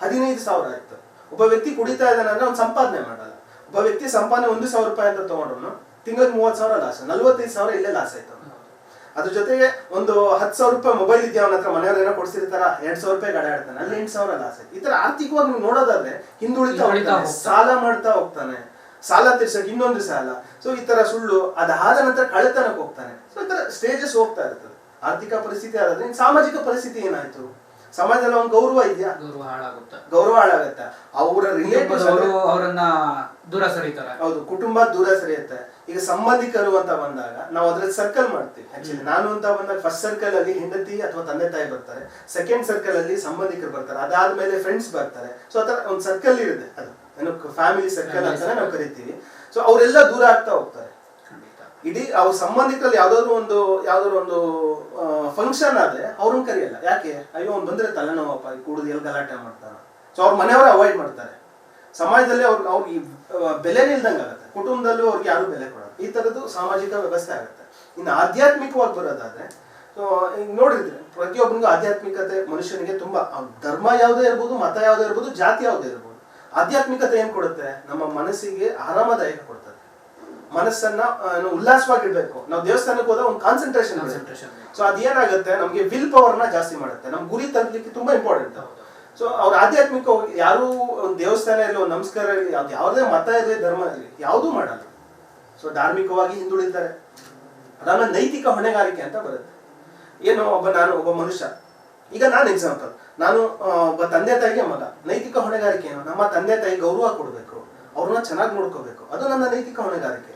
ಹದಿನೈದು ಸಾವಿರ ಆಯ್ತು. ಒಬ್ಬ ವ್ಯಕ್ತಿ ಕುಡಿತಾ ಇದ್ದಾನೆ ಅಂದ್ರೆ ಅವ್ನು ಸಂಪಾದನೆ ಮಾಡಲ್ಲ. ಒಬ್ಬ ವ್ಯಕ್ತಿ ಸಂಪಾದನೆ ಒಂದು ಸಾವಿರ ರೂಪಾಯಿ ಅಂತ ತಗೊಂಡ್ರು ತಿಂಗಳಿಗೆ ಮೂವತ್ತು ಸಾವಿರ ಲಾಸ್ ನಲ್ವತ್ತೈದು ಸಾವಿರ ಇಲ್ಲೇ ಲಾಸ್ ಆಯ್ತು. ಅದ್ರ ಜೊತೆಗೆ ಒಂದು ಹತ್ತು ಸಾವಿರ ರೂಪಾಯಿ ಮೊಬೈಲ್ ಇದೆಯಾ ಅವನ ಹತ್ರ ಮನೆಯವ್ರು ಏನೋ ಕೊಡ್ಸಿರ್ತಾರ ಎರಡ್ ಸಾವಿರ ರೂಪಾಯಿ ಗಡ ಆಡ್ತಾನೆ ಅಲ್ಲಿ ಎಂಟು ಸಾವಿರ ಲಾಸ್ ಆಯ್ತು. ಈ ತರ ಆರ್ಥಿಕವಾಗಿ ನೀವು ನೋಡೋದಾದ್ರೆ ಹಿಂದುಳಿತಾ ಹೋಗ್ತಾನೆ. ಸಾಲ ಮಾಡ್ತಾ ಹೋಗ್ತಾನೆ. ಸಾಲ ತೀರ್ಸಕ್ ಇನ್ನೊಂದು ಸಾಲ. ಸೊ ಈ ತರ ಸುಳ್ಳು ಅದಾದ ನಂತರ ಕಳೆತನಕ್ಕೆ ಹೋಗ್ತಾನೆ. ಸೊ ಈ ತರ ಸ್ಟೇಜಸ್ ಹೋಗ್ತಾ ಇರ್ತದೆ. ಆರ್ಥಿಕ ಪರಿಸ್ಥಿತಿ ಆದ್ರೆ ಇನ್ನು ಸಾಮಾಜಿಕ ಪರಿಸ್ಥಿತಿ ಏನಾಯ್ತು? ಸಮಾಜದಲ್ಲಿ ಒಂದು ಗೌರವ ಇದೆಯಾ? ಗೌರವ ಹಾಳಾಗುತ್ತೆ. ಗೌರವ ಹಾಳಾಗುತ್ತೆ? ಅವರ ರಿಲೇಟಿವ್ಸ್ ಅವರನ್ನ ದೂರ ಸರಿತಾರೆ. ಹೌದು ಕುಟುಂಬ ದೂರ ಸರಿಯುತ್ತೆ. ಈಗ ಸಂಬಂಧಿಕರು ಅಂತ ಬಂದಾಗ ನಾವು ಅದ್ರಲ್ಲಿ ಸರ್ಕಲ್ ಮಾಡ್ತೀವಿ. ಆಕ್ಚುಲಿ ನಾನು ಅಂತ ಬಂದಾಗ ಫಸ್ಟ್ ಸರ್ಕಲ್ ಅಲ್ಲಿ ಹೆಂಡತಿ ಅಥವಾ ತಂದೆ ತಾಯಿ ಬರ್ತಾರೆ. ಸೆಕೆಂಡ್ ಸರ್ಕಲ್ ಅಲ್ಲಿ ಸಂಬಂಧಿಕರು ಬರ್ತಾರೆ. ಅದಾದ್ಮೇಲೆ ಫ್ರೆಂಡ್ಸ್ ಬರ್ತಾರೆ. ಸೊ ಅದರ ಒಂದು ಸರ್ಕಲ್ ಇರುತ್ತೆ ಅದು. ಏನು ಫ್ಯಾಮಿಲಿ ಸರ್ಕಲ್ ಅಂತ ಅಂತಾನೆ ನಾವು. ಕರಿತೀವಿ. ಸೊ ಅವರೆಲ್ಲ ದೂರ ಆಗ್ತಾ ಹೋಗ್ತಾರೆ. ಇಡೀ ಅವ್ರ ಸಂಬಂಧಿಕರಲ್ಲಿ ಯಾವ್ದಾದ್ರು ಒಂದು ಯಾವ್ದಾದ್ರು ಒಂದು ಫಂಕ್ಷನ್ ಆದ್ರೆ ಅವ್ರನ್ನ ಕರೆಯಲ್ಲ. ಯಾಕೆ? ಅಯ್ಯೋ, ಅವ್ನು ಬಂದ್ರೆ ತಲೆನೋವಪ್ಪ ಕುಡಿದು ಎಲ್ಲಿ ಗಲಾಟೆ ಮಾಡ್ತಾರ? ಸೊ ಅವ್ರ ಮನೆಯವರೇ ಅವಾಯ್ಡ್ ಮಾಡ್ತಾರೆ. ಸಮಾಜದಲ್ಲಿ ಅವ್ರು ಅವ್ರಿಗೆ ಬೆಲೆ ಆಗುತ್ತೆ. ಕುಟುಂಬದಲ್ಲೂ ಅವ್ರಿಗೆ ಯಾರು ಬೆಲೆ ಕೊಡೋದು ಈ ತರದ್ದು ಸಾಮಾಜಿಕ ವ್ಯವಸ್ಥೆ ಆಗುತ್ತೆ. ಇನ್ನು ಆಧ್ಯಾತ್ಮಿಕವಾಗಿ ಬರೋದಾದ್ರೆ, ಸೊ, ಈಗ ನೋಡಿದ್ರೆ ಪ್ರತಿಯೊಬ್ಬನಿಗೂ ಆಧ್ಯಾತ್ಮಿಕತೆ ಮನುಷ್ಯನಿಗೆ ತುಂಬಾ ಧರ್ಮ ಯಾವುದೇ ಇರ್ಬೋದು, ಮತ ಯಾವುದೇ ಇರ್ಬೋದು, ಜಾತಿ ಯಾವುದೇ ಇರ್ಬೋದು. ಆಧ್ಯಾತ್ಮಿಕತೆ ಏನ್ ಕೊಡುತ್ತೆ? ನಮ್ಮ ಮನಸ್ಸಿಗೆ ಆರಾಮದಾಯಕ ಕೊಡ್ತದೆ. ಮನಸ್ಸನ್ನ ಉಲ್ಲಾಸವಾಗಿಡ್ಬೇಕು ನಾವು ದೇವಸ್ಥಾನಕ್ಕೆ ಹೋದ ಒಂದು ಕಾನ್ಸಂಟ್ರೇಷನ್. ಸೊ ಅದೇನಾಗುತ್ತೆ? ನಮಗೆ ವಿಲ್ ಪವರ್ನ ಜಾಸ್ತಿ ಮಾಡುತ್ತೆ. ನಮ್ ಗುರಿ ತಲುಪಲಿಕ್ಕೆ ತುಂಬಾ ಇಂಪಾರ್ಟೆಂಟ್. ಸೊ ಅವ್ರ ಆಧ್ಯಾತ್ಮಿಕ ಯಾರು ಒಂದು ದೇವಸ್ಥಾನ ಇರಲಿ ಒಂದು ನಮಸ್ಕಾರ ಇರಲಿ ಅದು ಯಾವುದೇ ಮತ ಇರಲಿ ಧರ್ಮ ಇರಲಿ ಯಾವುದೂ ಮಾಡಲ್ಲ. ಸೊ ಧಾರ್ಮಿಕವಾಗಿ ಹಿಂದುಳಿತಾರೆ. ಅದಾದ್ಮೇಲೆ ನೈತಿಕ ಹೊಣೆಗಾರಿಕೆ ಅಂತ ಬರುತ್ತೆ. ಏನು ಒಬ್ಬ ನಾನು ಒಬ್ಬ ಮನುಷ್ಯ. ಈಗ ನಾನು ಎಕ್ಸಾಂಪಲ್ ನಾನು ಒಬ್ಬ ತಂದೆ ತಾಯಿಗೆ ಮಗ. ನೈತಿಕ ಹೊಣೆಗಾರಿಕೆ ಏನು? ನಮ್ಮ ತಂದೆ ತಾಯಿ ಗೌರವ ಕೊಡಬೇಕು. ಅವ್ರನ್ನ ಚೆನ್ನಾಗಿ ನೋಡ್ಕೋಬೇಕು. ಅದು ನನ್ನ ನೈತಿಕ ಹೊಣೆಗಾರಿಕೆ.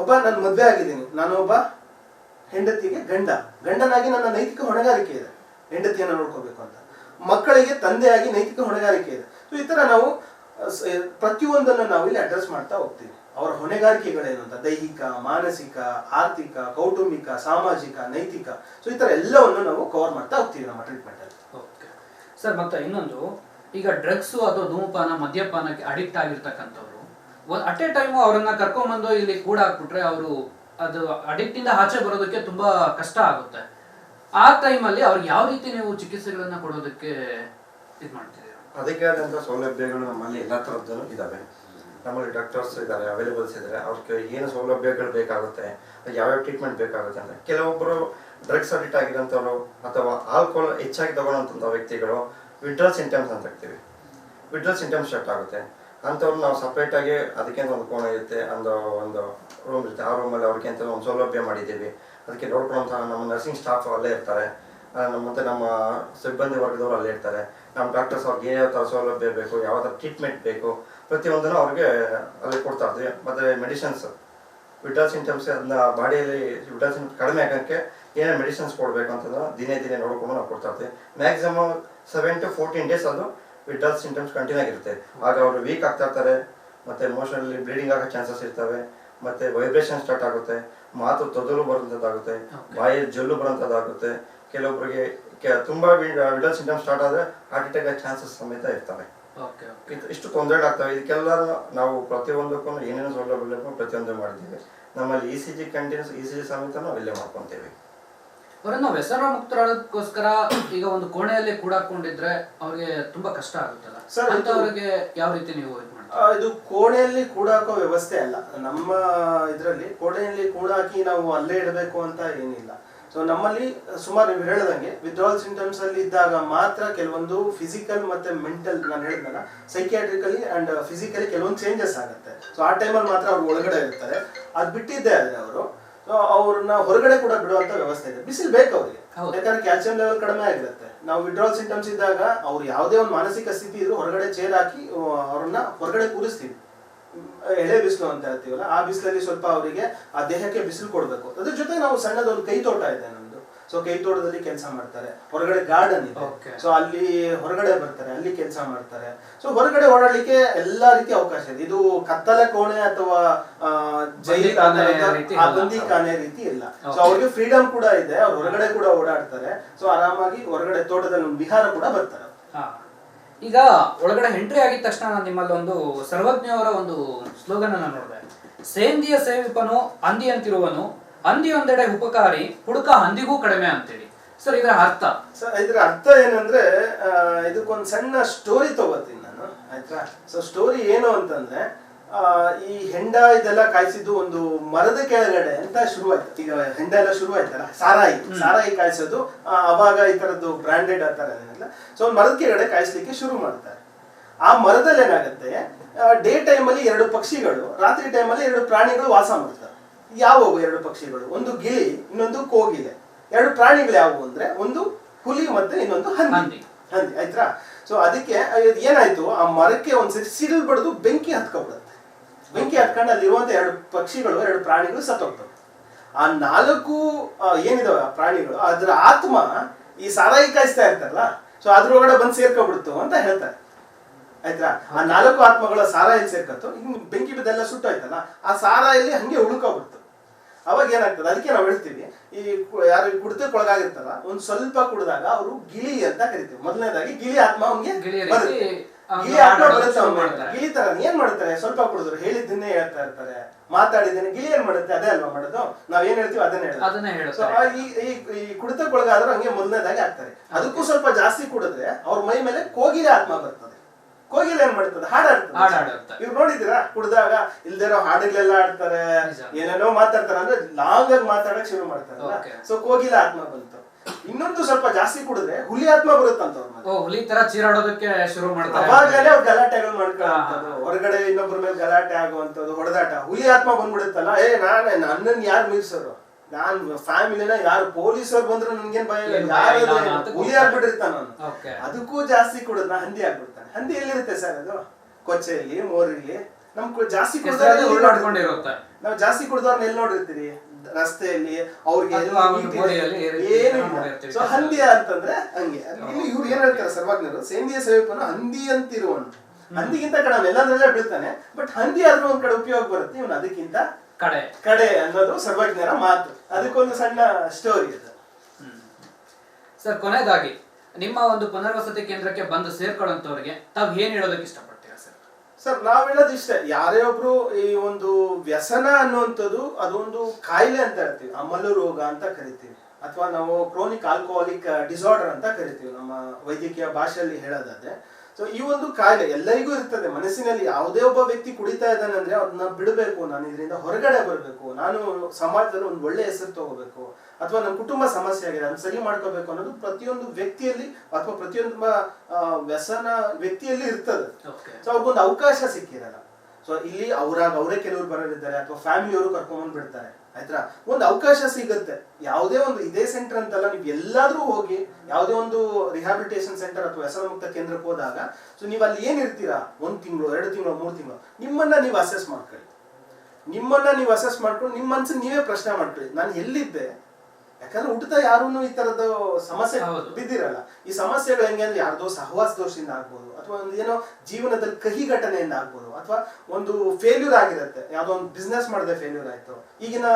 ಒಬ್ಬ ನಾನು ಮದುವೆ ಆಗಿದ್ದೀನಿ. ನಾನು ಒಬ್ಬ ಹೆಂಡತಿಗೆ ಗಂಡ. ಗಂಡನಾಗಿ ನನ್ನ ನೈತಿಕ ಹೊಣೆಗಾರಿಕೆ ಇದೆ. ಹೆಂಡತಿಯನ್ನು ನೋಡ್ಕೋಬೇಕು ಅಂತ. ಮಕ್ಕಳಿಗೆ ತಂದೆಯಾಗಿ ನೈತಿಕ ಹೊಣೆಗಾರಿಕೆ ಇದೆ. ಸೊ ಈ ತರ ನಾವು ಪ್ರತಿಯೊಂದನ್ನು ನಾವು ಇಲ್ಲಿ ಅಡ್ರೆಸ್ ಮಾಡ್ತಾ ಹೋಗ್ತೀವಿ. ಅವರ ಹೊಣೆಗಾರಿಕೆಗಳೇನು ಅಂತ. ದೈಹಿಕ, ಮಾನಸಿಕ, ಆರ್ಥಿಕ, ಕೌಟುಂಬಿಕ, ಸಾಮಾಜಿಕ, ನೈತಿಕ. ಸೊ ಈ ತರ ಎಲ್ಲವನ್ನು ನಾವು ಕವರ್ ಮಾಡ್ತಾ ಹೋಗ್ತೀವಿ ನಮ್ಮ ಟ್ರೀಟ್ಮೆಂಟ್ ಅಲ್ಲಿ. ಸರ್ ಮತ್ತೆ ಇನ್ನೊಂದು. ಈಗ ಡ್ರಗ್ಸ್ ಅಥವಾ ಧೂಮಪಾನ, ಮದ್ಯಪಾನಕ್ಕೆ ಅಡಿಕ್ಟ್ ಆಗಿರ್ತಕ್ಕಂಥವ್ರು ಅಟ್ ಎ ಟೈಮು ಅವ್ರನ್ನ ಕರ್ಕೊಂಬಂದು ಇಲ್ಲಿ ಕೂಡ ಹಾಕ್ಬಿಟ್ರೆ ಅವರು ಅದು ಅಡಿಕ್ಟ್ ಇಂದ ಆಚೆ ಬರೋದಕ್ಕೆ ತುಂಬಾ ಕಷ್ಟ ಆಗುತ್ತೆ. ಆ ಟೈಮಲ್ಲಿ ಅವ್ರಿಗೆ ಯಾವ ರೀತಿ ನೀವು ಚಿಕಿತ್ಸೆಗಳನ್ನ ಕೊಡೋದಕ್ಕೆ ಇದು ಮಾಡ್ತೀರಿ ಅದಕ್ಕೆ ಆದಂಥ ಸೌಲಭ್ಯಗಳು ನಮ್ಮಲ್ಲಿ ಎಲ್ಲ ಥರದ್ದು ಇದ್ದಾವೆ ನಮ್ಮಲ್ಲಿ ಡಾಕ್ಟರ್ಸ್ ಇದ್ದಾರೆ ಅವೈಲೇಬಲ್ಸ್ ಇದ್ದಾರೆ ಅವ್ರಿಗೆ ಏನು ಸೌಲಭ್ಯಗಳು ಬೇಕಾಗುತ್ತೆ ಯಾವ್ಯಾವ ಟ್ರೀಟ್ಮೆಂಟ್ ಬೇಕಾಗುತ್ತೆ ಅಂದರೆ ಕೆಲವೊಬ್ಬರು ಡ್ರಗ್ಸ್ ಅಡಿಕ್ಟ್ ಆಗಿರೋಂಥವ್ರು ಅಥವಾ ಆಲ್ಕೋಹಾಲ್ ಹೆಚ್ಚಾಗಿ ತಗೊಳ್ಳೋಂಥ ವ್ಯಕ್ತಿಗಳು ವಿಡ್ರಲ್ ಸಿಂಟಮ್ಸ್ ಅಂತ ಹೇಳ್ತೀವಿ. ವಿಡ್ರಲ್ ಸಿಂಟಮ್ಸ್ ಸ್ಟಾರ್ಟ್ ಆಗುತ್ತೆ. ಅಂಥವ್ರು ನಾವು ಸಪ್ರೇಟಾಗಿ ಅದಕ್ಕೆ ಒಂದು ಕೋಣ ಇರುತ್ತೆ ಒಂದು ಒಂದು ರೂಮ್ ಇರುತ್ತೆ. ಆ ರೂಮಲ್ಲಿ ಅವ್ರಿಗೆ ಅಂತ ಒಂದು ಸೌಲಭ್ಯ ಮಾಡಿದ್ದೀವಿ. ಅದಕ್ಕೆ ನೋಡ್ಕೊಳ್ಳೋಂಥ ನಮ್ಮ ನರ್ಸಿಂಗ್ ಸ್ಟಾಫ್ ಅಲ್ಲೇ ಇರ್ತಾರೆ. ಮತ್ತು ನಮ್ಮ ಸಿಬ್ಬಂದಿ ವರ್ಗದವರು ಅಲ್ಲೇ ಇರ್ತಾರೆ. ನಮ್ಮ ಡಾಕ್ಟರ್ಸ್ ಅವ್ರಿಗೆ ಯಾವ ಥರ ಸೌಲಭ್ಯ ಬೇಕು ಯಾವ ಥರ ಟ್ರೀಟ್ಮೆಂಟ್ ಬೇಕು, ಪ್ರತಿಯೊಂದನ್ನು ಅವ್ರಿಗೆ ಅಲ್ಲಿ ಕೊಡ್ತಾ ಇರ್ತೀವಿ ಮತ್ತು ಮೆಡಿಸಿನ್ಸ್ ವಿಟಲ್ ಸಿಂಟಮ್ಸ್ ಅದನ್ನ ಬಾಡಿಯಲ್ಲಿ ವಿಟಲ್ ಸಿಂಟಮ್ಸ್ ಕಡಿಮೆ ಆಗೋಕ್ಕೆ ಏನೇ ಮೆಡಿಸಿನ್ಸ್ ಕೊಡಬೇಕು ಅಂತಂದ್ರೆ ದಿನೇ ದಿನೇ ನೋಡ್ಕೊಂಡು ನಾವು ಕೊಡ್ತಾ ಇರ್ತೀವಿ maximum seven to fourteen days ಅದು ವಿಟಲ್ ಸಿಂಟಮ್ಸ್ ಕಂಟಿನ್ಯೂ ಆಗಿರುತ್ತೆ. ಆಗ ಅವರು ವೀಕ್ ಆಗ್ತಾ ಇರ್ತಾರೆ ಮತ್ತೆ ಮೋಷನಲ್ಲಿ ಬ್ಲೀಡಿಂಗ್ ಆಗೋ ಚಾನ್ಸಸ್ ಇರ್ತವೆ ಮತ್ತೆ ವೈಬ್ರೇಷನ್ ಸ್ಟಾರ್ಟ್ ಆಗುತ್ತೆ ಮಾತು ತೊದಲು ಬರುವಂಥದ್ದಾಗುತ್ತೆ ಬಾಯಿ ಬಾಯಲ್ಲಿ ಜೊಲ್ಲು ಬರುವಂಥದ್ದಾಗುತ್ತೆ ಕೆಲವೊಬ್ಬರಿಗೆ ತುಂಬಾ ವಿಡಲ್ ಸಿಂಟಮ್ ಸ್ಟಾರ್ಟ್ ಆದರೆ ಹಾರ್ಟ್ ಅಟ್ಯಾಕ್ ಆಗೋ ಚಾನ್ಸಸ್ ಸಮೇತ ಇರ್ತವೆ. ಇಷ್ಟು ತೊಂದರೆ ಆಗ್ತವೆ ಇದಕ್ಕೆಲ್ಲ ನಾವು ಪ್ರತಿಯೊಂದಕ್ಕೂ ಏನೇನು ಸೌಲಭ್ಯ ಪ್ರತಿಯೊಂದು ಮಾಡಿದ್ದೀವಿ. ನಮ್ಮಲ್ಲಿ E C G continuous E C G ಸಮೇತ ನಾವು ಇಲ್ಲೇ ಮಾಡ್ಕೊತೀವಿ. ಅವರನ್ನ ವ್ಯಸನ ಮುಕ್ತರಾಗೋದಕ್ಕೋಸ್ಕರ ಈಗ ಒಂದು ಕೋಣೆಯಲ್ಲಿ ಕೂಡಾಕೊಂಡಿದ್ರೆ ಅವ್ರಿಗೆ ತುಂಬಾ ಕಷ್ಟ ಆಗುತ್ತಲ್ಲ? ಸರ್ ಅಂತ ಅಂತವ್ರಿಗೆ ಯಾವ ರೀತಿ ನೀವು ಇದು ಆ, ಮಾಡ್ತೀರಾ ಇದು ಕೋಣೆಯಲ್ಲಿ ಕೂಡಾಕೋ ವ್ಯವಸ್ಥೆ ಅಲ್ಲ. ನಮ್ಮ ಇದರಲ್ಲಿ ಕೋಣೆಯಲ್ಲಿ ಕೂಡಾಕಿ ನಾವು ಅಲ್ಲೇ ಇಡಬೇಕು ಅಂತ ಏನಿಲ್ಲ. ಸೊ ನಮ್ಮಲ್ಲಿ ಸುಮಾರು ನೀವು ಹೇಳ್ದಂಗೆ ವಿತ್ಡ್ರಾಲ್ ಸಿಂಟಮ್ಸ್ ಅಲ್ಲಿ ಇದ್ದಾಗ ಮಾತ್ರ ಕೆಲವೊಂದು ಫಿಸಿಕಲ್ ಮತ್ತೆ ಮೆಂಟಲ್ ನಾನು ಹೇಳಿದ್ನಲ್ಲ ಸೈಕಿಯಾಟ್ರಿಕಲಿ ಅಂಡ್ ಫಿಸಿಕಲಿ ಕೆಲವೊಂದು ಚೇಂಜಸ್ ಆಗುತ್ತೆ. ಸೊ ಆ ಟೈಮಲ್ಲಿ ಮಾತ್ರ ಅವ್ರು ಒಳಗಡೆ ಇರ್ತಾರೆ. ಅದು ಬಿಟ್ಟಿದ್ದೇ ಆದರೆ ಅವರು. ಅವ್ರನ್ನ ಹೊರಗಡೆ ಕೂಡ ಬಿಡುವಂತ ವ್ಯವಸ್ಥೆ ಇದೆ. ಬಿಸಿಲು ಬೇಕು ಅವ್ರಿಗೆ. ಯಾಕಂದ್ರೆ ಕ್ಯಾಲ್ಸಿಯಂ ಲೆವೆಲ್ ಕಡಿಮೆ ಆಗಿರುತ್ತೆ. ನಾವು ವಿಡ್ರಾಲ್ ಸಿಂಟಮ್ಸ್ ಇದ್ದಾಗ ಅವ್ರು ಯಾವುದೇ ಒಂದು ಮಾನಸಿಕ ಸ್ಥಿತಿ ಇದ್ರು ಹೊರಗಡೆ ಚೇರ್ ಹಾಕಿ ಅವ್ರನ್ನ ಹೊರಗಡೆ ಕೂರಿಸ್ತೀವಿ. ಎಳೆ ಬಿಸಿಲು ಅಂತ ಹೇಳ್ತೀವಲ್ಲ ಆ ಬಿಸಿಲಲ್ಲಿ ಸ್ವಲ್ಪ ಅವರಿಗೆ ಆ ದೇಹಕ್ಕೆ ಬಿಸಿಲು ಕೊಡಬೇಕು. ಅದ್ರ ಜೊತೆ ನಾವು ಸಣ್ಣದೊಂದು ಕೈ ತೋಟ ಇದೆ. ಸೊ ಕೈ ತೋಟದಲ್ಲಿ ಕೆಲಸ ಮಾಡ್ತಾರೆ. ಹೊರಗಡೆ ಗಾರ್ಡನ್ ಇದೆ. ಸೊ ಅಲ್ಲಿ ಹೊರಗಡೆ ಬರ್ತಾರೆ ಅಲ್ಲಿ ಕೆಲಸ ಮಾಡ್ತಾರೆ. ಸೊ ಹೊರಗಡೆ ಓಡಾಡ್ಲಿಕ್ಕೆ ಎಲ್ಲಾ ರೀತಿ ಅವಕಾಶ ಇದೆ. ಇದು ಕತ್ತಲ ಕೋಣೆ ಅಥವಾ ಜೈಲಿ ಬಂದಿಖಾನೆ ರೀತಿ ಇಲ್ಲ. ಸೊ. ಅವ್ರಿಗೆ ಫ್ರೀಡಮ್ ಕೂಡ ಇದೆ. ಅವ್ರು ಹೊರಗಡೆ ಕೂಡ ಓಡಾಡ್ತಾರೆ. ಸೊ ಆರಾಮಾಗಿ ಹೊರಗಡೆ ತೋಟದಲ್ಲಿ ವಿಹಾರ ಕೂಡ ಬರ್ತಾರೆ. ಈಗ ಒಳಗಡೆ ಎಂಟ್ರಿ ಆಗಿದ ತಕ್ಷಣ ನಾನು ನಿಮ್ಮಲ್ಲಿ ಒಂದು ಸರ್ವಜ್ಞವರ ಒಂದು ಸ್ಲೋಗನ್ ಅನ್ನ ನೋಡಿದೆ. ಸೇಂದಿಯ ಸೇವಿಪನು ಅಂದಿ ಅಂತಿರುವನು ಹಂದಿ ಒಂದೆಡೆ ಉಪಕಾರಿ ಹುಡುಕ ಹಂದಿಗೂ ಕಡಿಮೆ ಅಂತೇಳಿ. ಸರ್ ಇದರ ಅರ್ಥ? ಸರ್ ಇದರ ಅರ್ಥ ಏನಂದ್ರೆ ಇದಕ್ಕೊಂದು ಸಣ್ಣ ಸ್ಟೋರಿ ತಗೋತೀನಿ ನಾನು ಆಯ್ತಾ? ಸೊ ಸ್ಟೋರಿ ಏನು ಅಂತಂದ್ರೆ ಆ, ಈ ಹೆಂಡ ಇದೆಲ್ಲ ಕಾಯಿಸಿದ್ದು ಒಂದು ಮರದ ಕೆಳಗಡೆ ಅಂತ ಆಯ್ತು ಈಗ ಹೆಂಡ ಎಲ್ಲ ಶುರುವಾಯ್ತಲ್ಲ ಸಾರಾಯಿ. ಸಾರಾಯಿ ಕಾಯಿಸೋದು ಅವಾಗ ಈ ತರದ್ದು ಬ್ರಾಂಡೆಡ್ ಆತರ ಏನಿಲ್ಲ. ಸೊ ಒಂದು ಮರದ ಕೆಳಗಡೆ ಕಾಯಿಸ್ಲಿಕ್ಕೆ ಶುರು ಮಾಡ್ತಾರೆ. ಆ ಮರದಲ್ಲಿ ಏನಾಗುತ್ತೆ ಡೇ ಟೈಮಲ್ಲಿ ಎರಡು ಪಕ್ಷಿಗಳು ರಾತ್ರಿ ಟೈಮಲ್ಲಿ ಎರಡು ಪ್ರಾಣಿಗಳು ವಾಸ ಮಾಡ್ತವೆ ಯಾವುವು ಎರಡು ಪಕ್ಷಿಗಳು? ಒಂದು ಗಿಳಿ ಇನ್ನೊಂದು ಕೋಗಿಲೆ. ಎರಡು ಪ್ರಾಣಿಗಳು ಯಾವುವು ಅಂದ್ರೆ ಒಂದು ಹುಲಿ ಮತ್ತೆ ಇನ್ನೊಂದು ಹಂದಿ. ಹಂದಿ. ಆಯ್ತಾ? ಸೊ ಅದಕ್ಕೆ ಅದ್ ಏನಾಯ್ತು? ಆ ಮರಕ್ಕೆ ಒಂದ್ಸರಿ ಸಿಡಿಲ್ ಬಡ್ದು ಬೆಂಕಿ ಹತ್ಕೊಬಿಡುತ್ತೆ. ಬೆಂಕಿ ಹತ್ಕೊಂಡು ಅಲ್ಲಿರುವಂತ ಎರಡು ಪಕ್ಷಿಗಳು ಎರಡು ಪ್ರಾಣಿಗಳು ಸತ್ತೋಗ್ತವೆ. ಆ ನಾಲ್ಕು ಏನಿದಾವೆ ಆ ಪ್ರಾಣಿಗಳು ಅದ್ರ ಆತ್ಮ ಈ ಸಾರಾಯಿ ಕಾಯಿಸ್ತಾ ಇರ್ತಾರಲ್ಲ ಸೊ ಅದ್ರೊಳಗಡೆ ಬಂದು ಸೇರ್ಕೊಬಿಡ್ತು ಅಂತ ಹೇಳ್ತಾರೆ. ಆಯ್ತಾ? ಆ ನಾಲ್ಕು ಆತ್ಮಗಳ ಸಾರಾಯಿ ಸೇರ್ಕತ್ತು ಇನ್ನು ಬೆಂಕಿ ಬಿದ್ದೆಲ್ಲ ಸುಟ್ಟೋಯ್ತಲ್ಲ ಆ ಸಾರಾಯಲ್ಲಿ ಹಂಗೆ ಉಳ್ಕೊಬಿಡ್ತು. ಅವಾಗ ಏನಾಗ್ತದೆ? ಅದಕ್ಕೆ ನಾವು ಹೇಳ್ತೀವಿ ಈ ಯಾರು ಕುಡಿತ ಕುಡಿತಕ್ಕೊಳಗಾಗಿರ್ತಾರ ಒಂದ್ ಸ್ವಲ್ಪ ಕುಡಿದಾಗ ಅವರು ಗಿಳಿ ಅಂತ ಕರಿತೀವಿ. ಮೊದಲನೇದಾಗಿ ಗಿಳಿ ಆತ್ಮ ಅವ್ನಿಗೆ ಗಿಳಿ ಬರುತ್ತೆ. ಆತ್ಮ ಬರುತ್ತೆ ಮಾಡ್ತಾರೆ. ಗಿಳಿ ತರ ಏನ್ ಮಾಡ್ತಾರೆ? ಸ್ವಲ್ಪ ಕುಡಿದ್ರು ಹೇಳಿದ್ದನ್ನೇ ಹೇಳ್ತಾ ಇರ್ತಾರೆ. ಮಾತಾಡಿದ್ದೇನೆ ಗಿಳಿ ಏನ್ ಮಾಡುತ್ತೆ? ಅದೇ ಅಲ್ವಾ ಮಾಡೋದು? ನಾವ್ ಏನ್ ಹೇಳ್ತೀವಿ ಅದನ್ನೇ ಹೇಳ್ತೀವಿ ಹೇಳ್ತಾರೆ ಆ ಈ ಈ- ಈ ಕುಡಿತಕ್ಕೊಳಗಾದ್ರೆ ಹಂಗೆ ಮೊದಲನೇದಾಗಿ ಆಗ್ತಾರೆ. ಅದಕ್ಕೂ ಸ್ವಲ್ಪ ಜಾಸ್ತಿ ಕುಡಿದ್ರೆ ಅವ್ರ ಮೈ ಮೇಲೆ ಕೋಗಿಲೆ ಆತ್ಮ ಬರ್ತದೆ. ಕೋಗಿಲೆ ಏನ್ ಮಾಡ್ತದೆ? ಹಾಡಾಡ್ತದೆ. ಇವ್ರು ನೋಡಿದಿರಾ ಕುಡ್ದಾಗ ಇಲ್ದಿರೋ ಹಾಡುಗಳೆಲ್ಲ ಆಡ್ತಾರೆ ಏನೇನೋ ಮಾತಾಡ್ತಾರೆ. ಅಂದ್ರೆ ಲಾಂಗ್ ಆಗಿ ಮಾತಾಡಕ್ ಶುರು ಮಾಡ್ತಾರೆ. ಸೊ ಕೋಗಿಲೆ ಆತ್ಮ ಬಂತು. ಇನ್ನೊಂದು ಸ್ವಲ್ಪ ಜಾಸ್ತಿ ಕುಡಿದ್ರೆ ಹುಲಿ ಆತ್ಮ ಬರುತ್ತಂತ ಹುಲಿ ತರ ಚೀರಾಡೋದಕ್ಕೆ ಶುರು ಮಾಡ್ತಾರೆ. ಅವಾಗಲೇ ಅವ್ರು ಗಲಾಟೆಗಳು ಮಾಡ್ಕೊಳ್ಳೋದು ಹೊರಗಡೆ ಇನ್ನೊಬ್ಬರ ಮೇಲೆ ಗಲಾಟೆ ಆಗುವಂತದ್ದು ಹೊಡೆದಾಟ. ಹುಲಿ ಆತ್ಮ ಬಂದ್ಬಿಡುತ್ತಲ್ಲ? ಏ ನಾನೇ ನನ್ನನ್ ಯಾರು ಮೀರ್ಸೋರು? ನಾನ್ ಫ್ಯಾಮಿಲಿನ ಯಾರು ಪೊಲೀಸರು ಬಂದ್ರು ನನ್ಗೇನ್ ಭಯ ಇಲ್ಲ. ಯಾರು ಹುಲಿ ಆಗ್ಬಿಟ್ಟಿರ್ತಾನ ಓಕೆ ಅದಕ್ಕೂ ಜಾಸ್ತಿ ಕುಡಿದ್ನ ಹಂದಿ ಆಗ್ಬಿಡ್ತಾನೆ. ಹಂದಿ ಎಲ್ಲಿರುತ್ತೆ ಸರ್ ಅದು? ಕೊಚ್ಚೆಯಲ್ಲಿ ಮೋರಿಲಿ. ನಮ್ ಜಾಸ್ತಿ ಕುಡಿದ್ರೆ ನಾವ್ ಜಾಸ್ತಿ ಕುಡಿದವ್ರನ್ನ ಎಲ್ಲಿ ನೋಡಿರ್ತೀರಿ? ರಸ್ತೆಯಲ್ಲಿ ಅವ್ರಿಗೆ ಏನು. ಸೊ ಹಂದಿ ಅಂತಂದ್ರೆ ಹಂಗೆ. ಇನ್ನು ಇವ್ರು ಏನ್ ಹೇಳ್ತಾರೆ ಸರ್ವಾಜ್ಞರು? ಸೇಂದಿಯ ಸೇವಕನು ಹಂದಿ ಅಂತಿರುವನು ಹಂದಿಗಿಂತ ಕಡೆ ಎಲ್ಲಾದ್ರಲ್ಲೇ ಬಿಡ್ತಾನೆ. ಬಟ್ ಹಂದಿ ಆದ್ರೂ ಒಂದ್ ಕಡೆ ಉಪಯೋಗ ಬರುತ್ತೆ. ಇವನು ಅದಕ್ಕಿಂತ ಕಡೆ. ಕಡೆ ಅನ್ನೋದು ಸರ್ವಜ್ಞರ ಮಾತು. ಅದಕ್ಕೊಂದು ಸಣ್ಣ ಸ್ಟೋರಿ ಅದು. ಸರ್ ಕೊನೆಯದಾಗಿ ನಿಮ್ಮ ಒಂದು ಪುನರ್ವಸತಿ ಕೇಂದ್ರಕ್ಕೆ ಬಂದು ಸೇರ್ಕೊಳ್ಳೋಂಥವ್ರಿಗೆ ತಾವು ಏನ್ ಹೇಳೋದಕ್ಕೆ ಇಷ್ಟಪಡ್ತೀರಾ ಸರ್? ಸರ್ ನಾವ್ ಹೇಳೋದು ಇಷ್ಟೇ. ಯಾರೇ ಒಬ್ರು ಈ ಒಂದು ವ್ಯಸನ ಅನ್ನುವಂಥದ್ದು ಅದೊಂದು ಕಾಯಿಲೆ ಅಂತ ಹೇಳ್ತೀವಿ. ಅಮಲು ರೋಗ ಅಂತ ಕರಿತೀವಿ. ಅಥವಾ ನಾವು ಕ್ರೋನಿಕ್ ಆಲ್ಕೋಹಾಲಿಕ್ ಡಿಸಾರ್ಡರ್ ಅಂತ ಕರಿತೀವಿ. ನಮ್ಮ ವೈದ್ಯಕೀಯ ಭಾಷೆಯಲ್ಲಿ ಹೇಳೋದಾದ್ರೆ. ಸೊ ಈ ಒಂದು ಕಾಯಿಲೆ ಎಲ್ಲರಿಗೂ ಇರ್ತದೆ. ಮನಸ್ಸಿನಲ್ಲಿ ಯಾವುದೇ ಒಬ್ಬ ವ್ಯಕ್ತಿ ಕುಡಿತಾ ಇದ್ದಾನೆ ಅಂದ್ರೆ ಅದನ್ನ ಬಿಡಬೇಕು ನಾನು ಇದರಿಂದ ಹೊರಗಡೆ ಬರಬೇಕು ನಾನು ಸಮಾಜದಲ್ಲಿ ಒಂದು ಒಳ್ಳೆ ಹೆಸರು ತಗೋಬೇಕು ಅಥವಾ ನನ್ನ ಕುಟುಂಬ ಸಮಸ್ಯೆ ಆಗಿದೆ ಅದನ್ನ ಸರಿ ಮಾಡ್ಕೋಬೇಕು ಅನ್ನೋದು ಪ್ರತಿಯೊಂದು ವ್ಯಕ್ತಿಯಲ್ಲಿ ಅಥವಾ ಪ್ರತಿಯೊಂದು ವ್ಯಸನ ವ್ಯಕ್ತಿಯಲ್ಲಿ ಇರ್ತದೆ. ಸೊ ಅವ್ರಿಗೊಂದು ಅವಕಾಶ ಸಿಕ್ಕಿರಲ್ಲ. ಸೊ ಇಲ್ಲಿ ಅವ್ರಾಗ ಅವರೇ ಕೆಲವರು ಬರೋರಿದ್ದಾರೆ ಅಥವಾ ಫ್ಯಾಮಿಲಿಯವರು ಕರ್ಕೊಂಡ್ಬಂದು ಬಿಡ್ತಾರೆ ಆಯ್ತಾ? ಒಂದು ಅವಕಾಶ ಸಿಗುತ್ತೆ. ಯಾವುದೇ ಒಂದು ಇದೇ ಸೆಂಟರ್ ಅಂತಲ್ಲ, ನೀವು ಎಲ್ಲಾದ್ರೂ ಹೋಗಿ ಯಾವುದೇ ಒಂದು ರಿಹಾಬಿಲಿಟೇಷನ್ ಸೆಂಟರ್ ಅಥವಾ ವ್ಯಸನ ಮುಕ್ತ ಕೇಂದ್ರಕ್ಕೆ ಹೋದಾಗ ಸೊ ನೀವು ಅಲ್ಲಿ ಏನಿರ್ತೀರಾ? ಒಂದು ತಿಂಗಳು, ಎರಡು ತಿಂಗಳು, ಮೂರು ತಿಂಗಳು, ನಿಮ್ಮನ್ನ ನೀವು ಅಸೆಸ್ ಮಾಡ್ಕೊಳ್ಳಿ. ನಿಮ್ಮನ್ನ ನೀವು ಅಸೆಸ್ ಮಾಡ್ಕೊಂಡು ನಿಮ್ಮ ಮನ್ಸಿಗೆ ನೀವೇ ಪ್ರಶ್ನೆ ಮಾಡ್ಕೊಳ್ಳಿ. ನಾನು ಎಲ್ಲಿದ್ದೆ? ಯಾಕಂದ್ರೆ ಹುಟ್ಟುತ್ತಾ ಯಾರೂ ಈ ತರದ ಸಮಸ್ಯೆ. ಬಿದ್ದಿರಲ್ಲ. ಈ ಸಮಸ್ಯೆಗಳು ಹೆಂಗೆ ಅಂದ್ರೆ ಯಾರ್ದೋ ಸಹವಾಸ ದೋಷದಿಂದ ಆಗ್ಬೋದು ಅಥವಾ ಒಂದು ಏನೋ ಜೀವನದಲ್ಲಿ ಕಹಿ ಘಟನೆಯಿಂದ ಆಗ್ಬೋದು ಅಥವಾ ಒಂದು ಫೇಲ್ಯೂರ್ ಆಗಿರುತ್ತೆ. ಯಾವುದೋ ಒಂದು ಬಿಸ್ನೆಸ್ ಮಾಡದೆ ಫೇಲ್ಯೂರ್ ಆಯ್ತು. ಈಗಿನ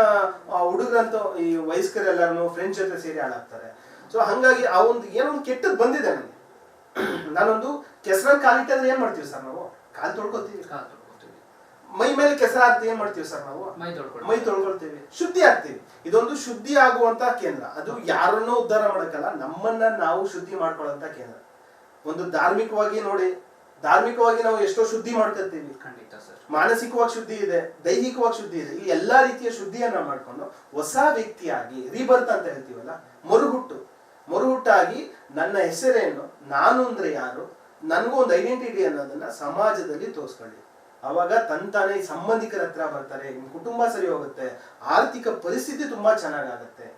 ಹುಡುಗರಂತೂ ಈ ವಯಸ್ಕರೆಲ್ಲರೂ ಫ್ರೆಂಡ್ಸ್ ಜೊತೆ ಸೇರಿ ಹಾಳಾಗ್ತಾರೆ. ಸೊ ಹಂಗಾಗಿ ಆ ಒಂದು ಏನೋ ಒಂದು ಕೆಟ್ಟದ್ದು ಬಂದಿದೆ ನನಗೆ. ನಾನೊಂದು ಕೆಸರಲ್ಲಿ ಕಾಲಿಟ್ಟಂದ್ರೆ ಏನ್ ಮಾಡ್ತೀವಿ ಸರ್ ನಾವು? ಕಾಲು ತೊಳ್ಕೊತೀವಿ. ಕಾಲು. ಮೈ ಮೇಲೆ ಕೆಸರಾರ್ತಿ ಏನ್ ಮಾಡ್ತೀವಿ ಸರ್ ನಾವು? ಮೈ ತೊಳ್ಕೊಳ್ತೀವಿ. ಮೈ ತೊಳ್ಕೊಳ್ತೀವಿ. ಶುದ್ಧಿ ಆಗ್ತೀವಿ. ಇದೊಂದು ಶುದ್ಧಿ ಆಗುವಂತ ಕೇಂದ್ರ. ಅದು ಯಾರನ್ನೂ ಉದ್ಧಾರ ಮಾಡಕ್ಕಲ್ಲ ನಮ್ಮನ್ನ ನಾವು ಶುದ್ಧಿ ಮಾಡ್ಕೊಳ್ಳಂತ ಕೇಂದ್ರ. ಒಂದು ಧಾರ್ಮಿಕವಾಗಿ ನೋಡಿ ಧಾರ್ಮಿಕವಾಗಿ ನಾವು ಎಷ್ಟೋ ಶುದ್ಧಿ ಮಾಡ್ತಿರ್ತೀವಿ. ಖಂಡಿತ ಸರ್. ಮಾನಸಿಕವಾಗಿ ಶುದ್ಧಿ ಇದೆ ದೈಹಿಕವಾಗಿ ಶುದ್ಧಿ ಇದೆ. ಈ ಎಲ್ಲಾ ರೀತಿಯ ಶುದ್ಧಿಯನ್ನ ಮಾಡ್ಕೊಂಡು ಹೊಸ ವ್ಯಕ್ತಿಯಾಗಿ ರೀಬರ್ತ್ ಅಂತ ಹೇಳ್ತೀವಲ್ಲ ಮರುಹುಟ್ಟು ಮರುಹುಟ್ಟಾಗಿ ನನ್ನ ಹೆಸರೇನು ನಾನು ಅಂದ್ರೆ ಯಾರು ನನಗೂ ಒಂದು ಐಡೆಂಟಿಟಿ ಅನ್ನೋದನ್ನ ಸಮಾಜದಲ್ಲಿ ತೋರಿಸ್ಕೊಳ್ಳಿ. ಅವಾಗ ತಂತಾನೆ ತಾನೇ ಸಂಬಂಧಿಕರ ಹತ್ರ ಬರ್ತಾರೆ ನಿಮ್ಮ ಕುಟುಂಬ ಸರಿ ಹೋಗುತ್ತೆ, ಆರ್ಥಿಕ ಪರಿಸ್ಥಿತಿ ತುಂಬಾ ಚೆನ್ನಾಗಾಗತ್ತೆ.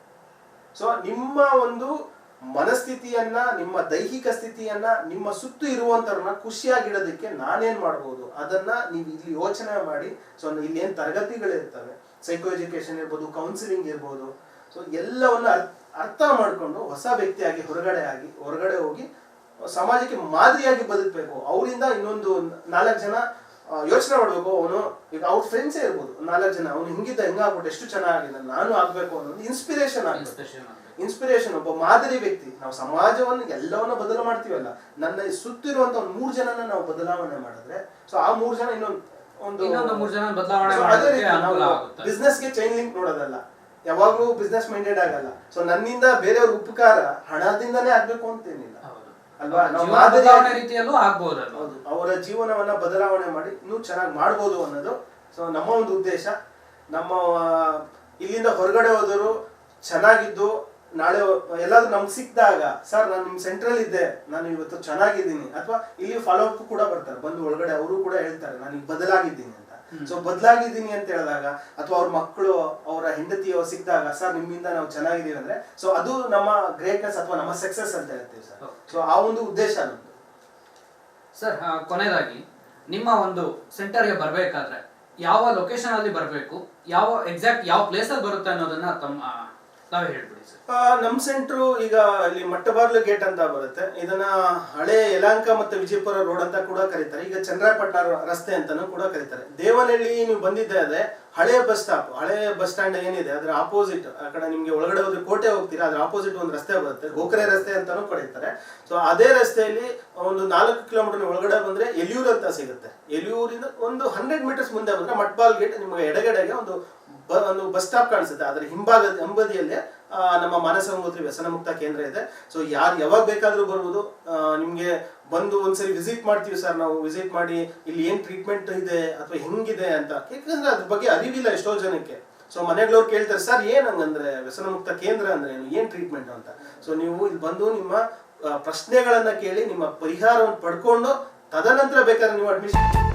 ಸೊ ನಿಮ್ಮ ಒಂದು ಮನಸ್ಥಿತಿಯನ್ನ, ನಿಮ್ಮ ದೈಹಿಕ ಸ್ಥಿತಿಯನ್ನ, ನಿಮ್ಮ ಸುತ್ತು ಇರುವಂತವ್ರನ್ನ ಖುಷಿಯಾಗಿಡೋದಕ್ಕೆ ನಾನೇನ್ ಮಾಡ್ಬೋದು? ಅದನ್ನ ನೀವು ಇಲ್ಲಿ ಯೋಚನೆ ಮಾಡಿ. ಸೊ ಇಲ್ಲಿ ಏನ್ ತರಗತಿಗಳಿರ್ತವೆ ಸೈಕೋ ಎಜುಕೇಶನ್ ಇರ್ಬೋದು ಕೌನ್ಸಿಲಿಂಗ್ ಇರ್ಬೋದು. ಸೊ ಎಲ್ಲವನ್ನ ಅರ್- ಅರ್ಥ ಮಾಡ್ಕೊಂಡು ಹೊಸ ವ್ಯಕ್ತಿಯಾಗಿ, ಹೊರಗಡೆ ಆಗಿ, ಹೊರಗಡೆ ಹೋಗಿ, ಸಮಾಜಕ್ಕೆ ಮಾದರಿಯಾಗಿ ಬದುಕಬೇಕು. ಅವರಿಂದ ಇನ್ನೊಂದು ನಾಲ್ಕು ಜನ ಯೋಚನೆ ಮಾಡಬೇಕು ಅವನು ಈಗ ಅವ್ರ ಫ್ರೆಂಡ್ಸೇ ಇರ್ಬೋದು ನಾಲ್ಕು ಜನ ಅವನು ಹಿಂಗಿದ್ದ ಹೆಂಗಾಗ್ಬಿಟ್ಟು ಎಷ್ಟು ಚೆನ್ನಾಗಿದೆ ನಾನು ಆಗ್ಬೇಕು ಅನ್ನೋದು ಇನ್ಸ್ಪಿರೇಷನ್ ಆಗ್ಬೇಕು ಇನ್ಸ್ಪಿರೇಷನ್ ಒಬ್ಬ ಮಾದರಿ ವ್ಯಕ್ತಿ. ನಾವು ಸಮಾಜವನ್ನು ಎಲ್ಲವನ್ನ ಬದಲು ಮಾಡ್ತೀವಲ್ಲ ನನ್ನ ಸುತ್ತಿರುವಂತ ಒಂದು ಮೂರ್ ಜನನ ನಾವು ಬದಲಾವಣೆ ಮಾಡಿದ್ರೆ ಸೊ ಆ ಮೂರ್ ಜನ ಇನ್ನೊಂದು ಒಂದು ಇನ್ನೊಂದು ಮೂರ್ ಜನ ಬದಲಾವಣೆ So ಅದೇ ರೀತಿ ಅನುಕೂಲ ಆಗುತ್ತೆ. business ಗೆ ಚೈನ್ ಲಿಂಕ್ ನೋಡೋದಲ್ಲ. ಯಾವಾಗ್ಲೂ ಬಿಸ್ನೆಸ್ ಮೈಂಡೆಡ್ ಆಗಲ್ಲ. ಸೊ ನನ್ನಿಂದ ಬೇರೆಯವ್ರ ಉಪಕಾರ ಹಣದಿಂದನೇ ಆಗ್ಬೇಕು ಅಂತೇನಿಲ್ಲ. ರೀತಿಯಲ್ಲೂ ಆಗ್ಬೋದು ಅವರ ಜೀವನವನ್ನ ಬದಲಾವಣೆ ಮಾಡಿ ಇನ್ನೂ ಚೆನ್ನಾಗಿ ಮಾಡ್ಬೋದು ಅನ್ನೋದು. ಸೊ ನಮ್ಮ ಒಂದು ಉದ್ದೇಶ. ನಮ್ಮ ಇಲ್ಲಿಂದ ಹೊರಗಡೆ ಹೋದರು ಚೆನ್ನಾಗಿದ್ದು ನಾಳೆ ಎಲ್ಲಾದ್ರೂ ನಮ್ಗೆ ಸಿಕ್ಕಿದಾಗ ಸರ್ ನಾನು ನಿಮ್ ಸೆಂಟ್ರಲ್ ಇದ್ದೆ. ನಾನು ಇವತ್ತು ಚೆನ್ನಾಗಿದ್ದೀನಿ. ಅಥವಾ ಇಲ್ಲಿ ಫಾಲೋ ಅಪ್ ಕೂಡ ಬರ್ತಾರೆ. ಬಂದು ಒಳಗಡೆ ಅವರು ಕೂಡ ಹೇಳ್ತಾರೆ ನಾನು ಈಗ ಬದಲಾಗಿದ್ದೀನಿ. ಸೊ ಬದಲಾಗಿದ್ದೀನಿ ಅಂತ ಹೇಳಿದಾಗ ಅಥವಾ ಅವ್ರ ಮಕ್ಕಳು ಅವರ ಹೆಂಡತಿಯೋ ಸಿಕ್ಕಿದಾಗ ಸರ್ ನಿಮ್ಮಿಂದ ನಾವು ಚೆನ್ನಾಗಿದ್ದೀವಿ ಅಂದ್ರೆ ಸೊ ಅದು ನಮ್ಮ ಗ್ರೇಟ್ನೆಸ್ ಅಥವಾ ನಮ್ಮ ಸಕ್ಸಸ್ ಅಂತ ಹೇಳ್ತೀವಿ ಸರ್ ಸೊ ಆ ಒಂದು ಉದ್ದೇಶ ನಮ್ದು. ಸರ್ ಕೊನೆಯದಾಗಿ ನಿಮ್ಮ ಒಂದು ಸೆಂಟರ್ಗೆ ಬರಬೇಕಾದ್ರೆ ಯಾವ ಲೊಕೇಶನ್ ಅಲ್ಲಿ ಬರಬೇಕು ಯಾವ ಎಕ್ಸಾಕ್ಟ್ ಯಾವ ಪ್ಲೇಸ್ ಅಲ್ಲಿ ಬರುತ್ತೆ ಅನ್ನೋದನ್ನ ತಮ್ಮ ತಾವೇ ಹೇಳ್ಬಿಡಿ. ಸರ್ ಆ, ನಮ್ ಸೆಂಟ್ರು ಈಗ ಇಲ್ಲಿ ಮಟ್ಟಬಾರ್ಲು ಗೇಟ್ ಅಂತ ಬರುತ್ತೆ. ಇದನ್ನ ಹಳೆ ಯಲಾಂಕ ಮತ್ತು ವಿಜಯಪುರ ರೋಡ್ ಅಂತ ಕೂಡ ಕರೀತಾರೆ. ಈಗ ಚಂದ್ರಾಪಟ್ಟಣ ರಸ್ತೆ ಅಂತಾನೂ ಕೂಡ ಕರೀತಾರೆ. ದೇವನಹಳ್ಳಿ ನೀವು ಬಂದಿದ್ದೆ ಅದೇ ಹಳೆ ಬಸ್ ಸ್ಟಾಪ್ ಹಳೆ ಬಸ್ ಸ್ಟ್ಯಾಂಡ್ ಏನಿದೆ ಅದ್ರ ಆಪೋಸಿಟ್ ಆ ಕಡೆ ನಿಮ್ಗೆ ಒಳಗಡೆ ಹೋದ್ರೆ ಕೋಟೆ ಹೋಗ್ತೀರಾ ಅದ್ರ ಆಪೋಸಿಟ್ ಒಂದು ರಸ್ತೆ ಬರುತ್ತೆ. ಗೋಕರೆ ರಸ್ತೆ ಅಂತಾನೂ ಕರೀತಾರೆ. ಸೊ ಅದೇ ರಸ್ತೆಯಲ್ಲಿ ಒಂದು ನಾಲ್ಕು ಕಿಲೋಮೀಟರ್ ಒಳಗಡೆ ಬಂದ್ರೆ ಎಲಿಯೂರ್ ಅಂತ ಸಿಗುತ್ತೆ. ಎಲಿಯೂರಿಂದ ಒಂದು ಹಂಡ್ರೆಡ್ ಮೀಟರ್ಸ್ ಮುಂದೆ ಬಂದ್ರೆ ಮಟ್ಬಾಲ್ ಗೇಟ್ ನಿಮಗೆ ಎಡಗಡೆಗೆ ಒಂದು ಒಂದು ಬಸ್ ಸ್ಟಾಪ್ ಕಾಣಿಸುತ್ತೆ. ಅದರ ಹಿಂಭಾಗದ ಹಿಂಬದಿಯಲ್ಲೇ ನಮ್ಮ ಮಾನಸ ವ್ಯಸನಮುಕ್ತ ವ್ಯಸನ ಮುಕ್ತ ಕೇಂದ್ರ ಇದೆ. ಸೊ ಯಾರು ಯಾವಾಗ ಬೇಕಾದರೂ ಬರ್ಬೋದು. ನಿಮಗೆ ಬಂದು ಒಂದ್ಸರಿ ವಿಸಿಟ್ ಮಾಡ್ತೀವಿ ಸರ್ ನಾವು. ವಿಸಿಟ್ ಮಾಡಿ ಇಲ್ಲಿ ಏನು ಟ್ರೀಟ್ಮೆಂಟ್ ಇದೆ ಅಥವಾ ಹೆಂಗಿದೆ ಅಂತ ಯಾಕಂದ್ರೆ ಅದ್ರ ಬಗ್ಗೆ ಅರಿವಿಲ್ಲ ಎಷ್ಟೋ ಜನಕ್ಕೆ. ಸೊ ಮನೆಗಳವ್ರು ಕೇಳ್ತಾರೆ ಸರ್ ಏನು ಹಂಗಂದ್ರೆ ವ್ಯಸನ ಮುಕ್ತ ಕೇಂದ್ರ ಅಂದ್ರೆ ಏನು? ಏನ್ ಟ್ರೀಟ್ಮೆಂಟ್ ಅಂತ? ಸೊ ನೀವು ಇಲ್ಲಿ ಬಂದು ನಿಮ್ಮ ಪ್ರಶ್ನೆಗಳನ್ನ ಕೇಳಿ ನಿಮ್ಮ ಪರಿಹಾರವನ್ನು ಪಡ್ಕೊಂಡು ತದನಂತರ ಬೇಕಾದ್ರೆ ನೀವು ಅಡ್ಮಿಷನ್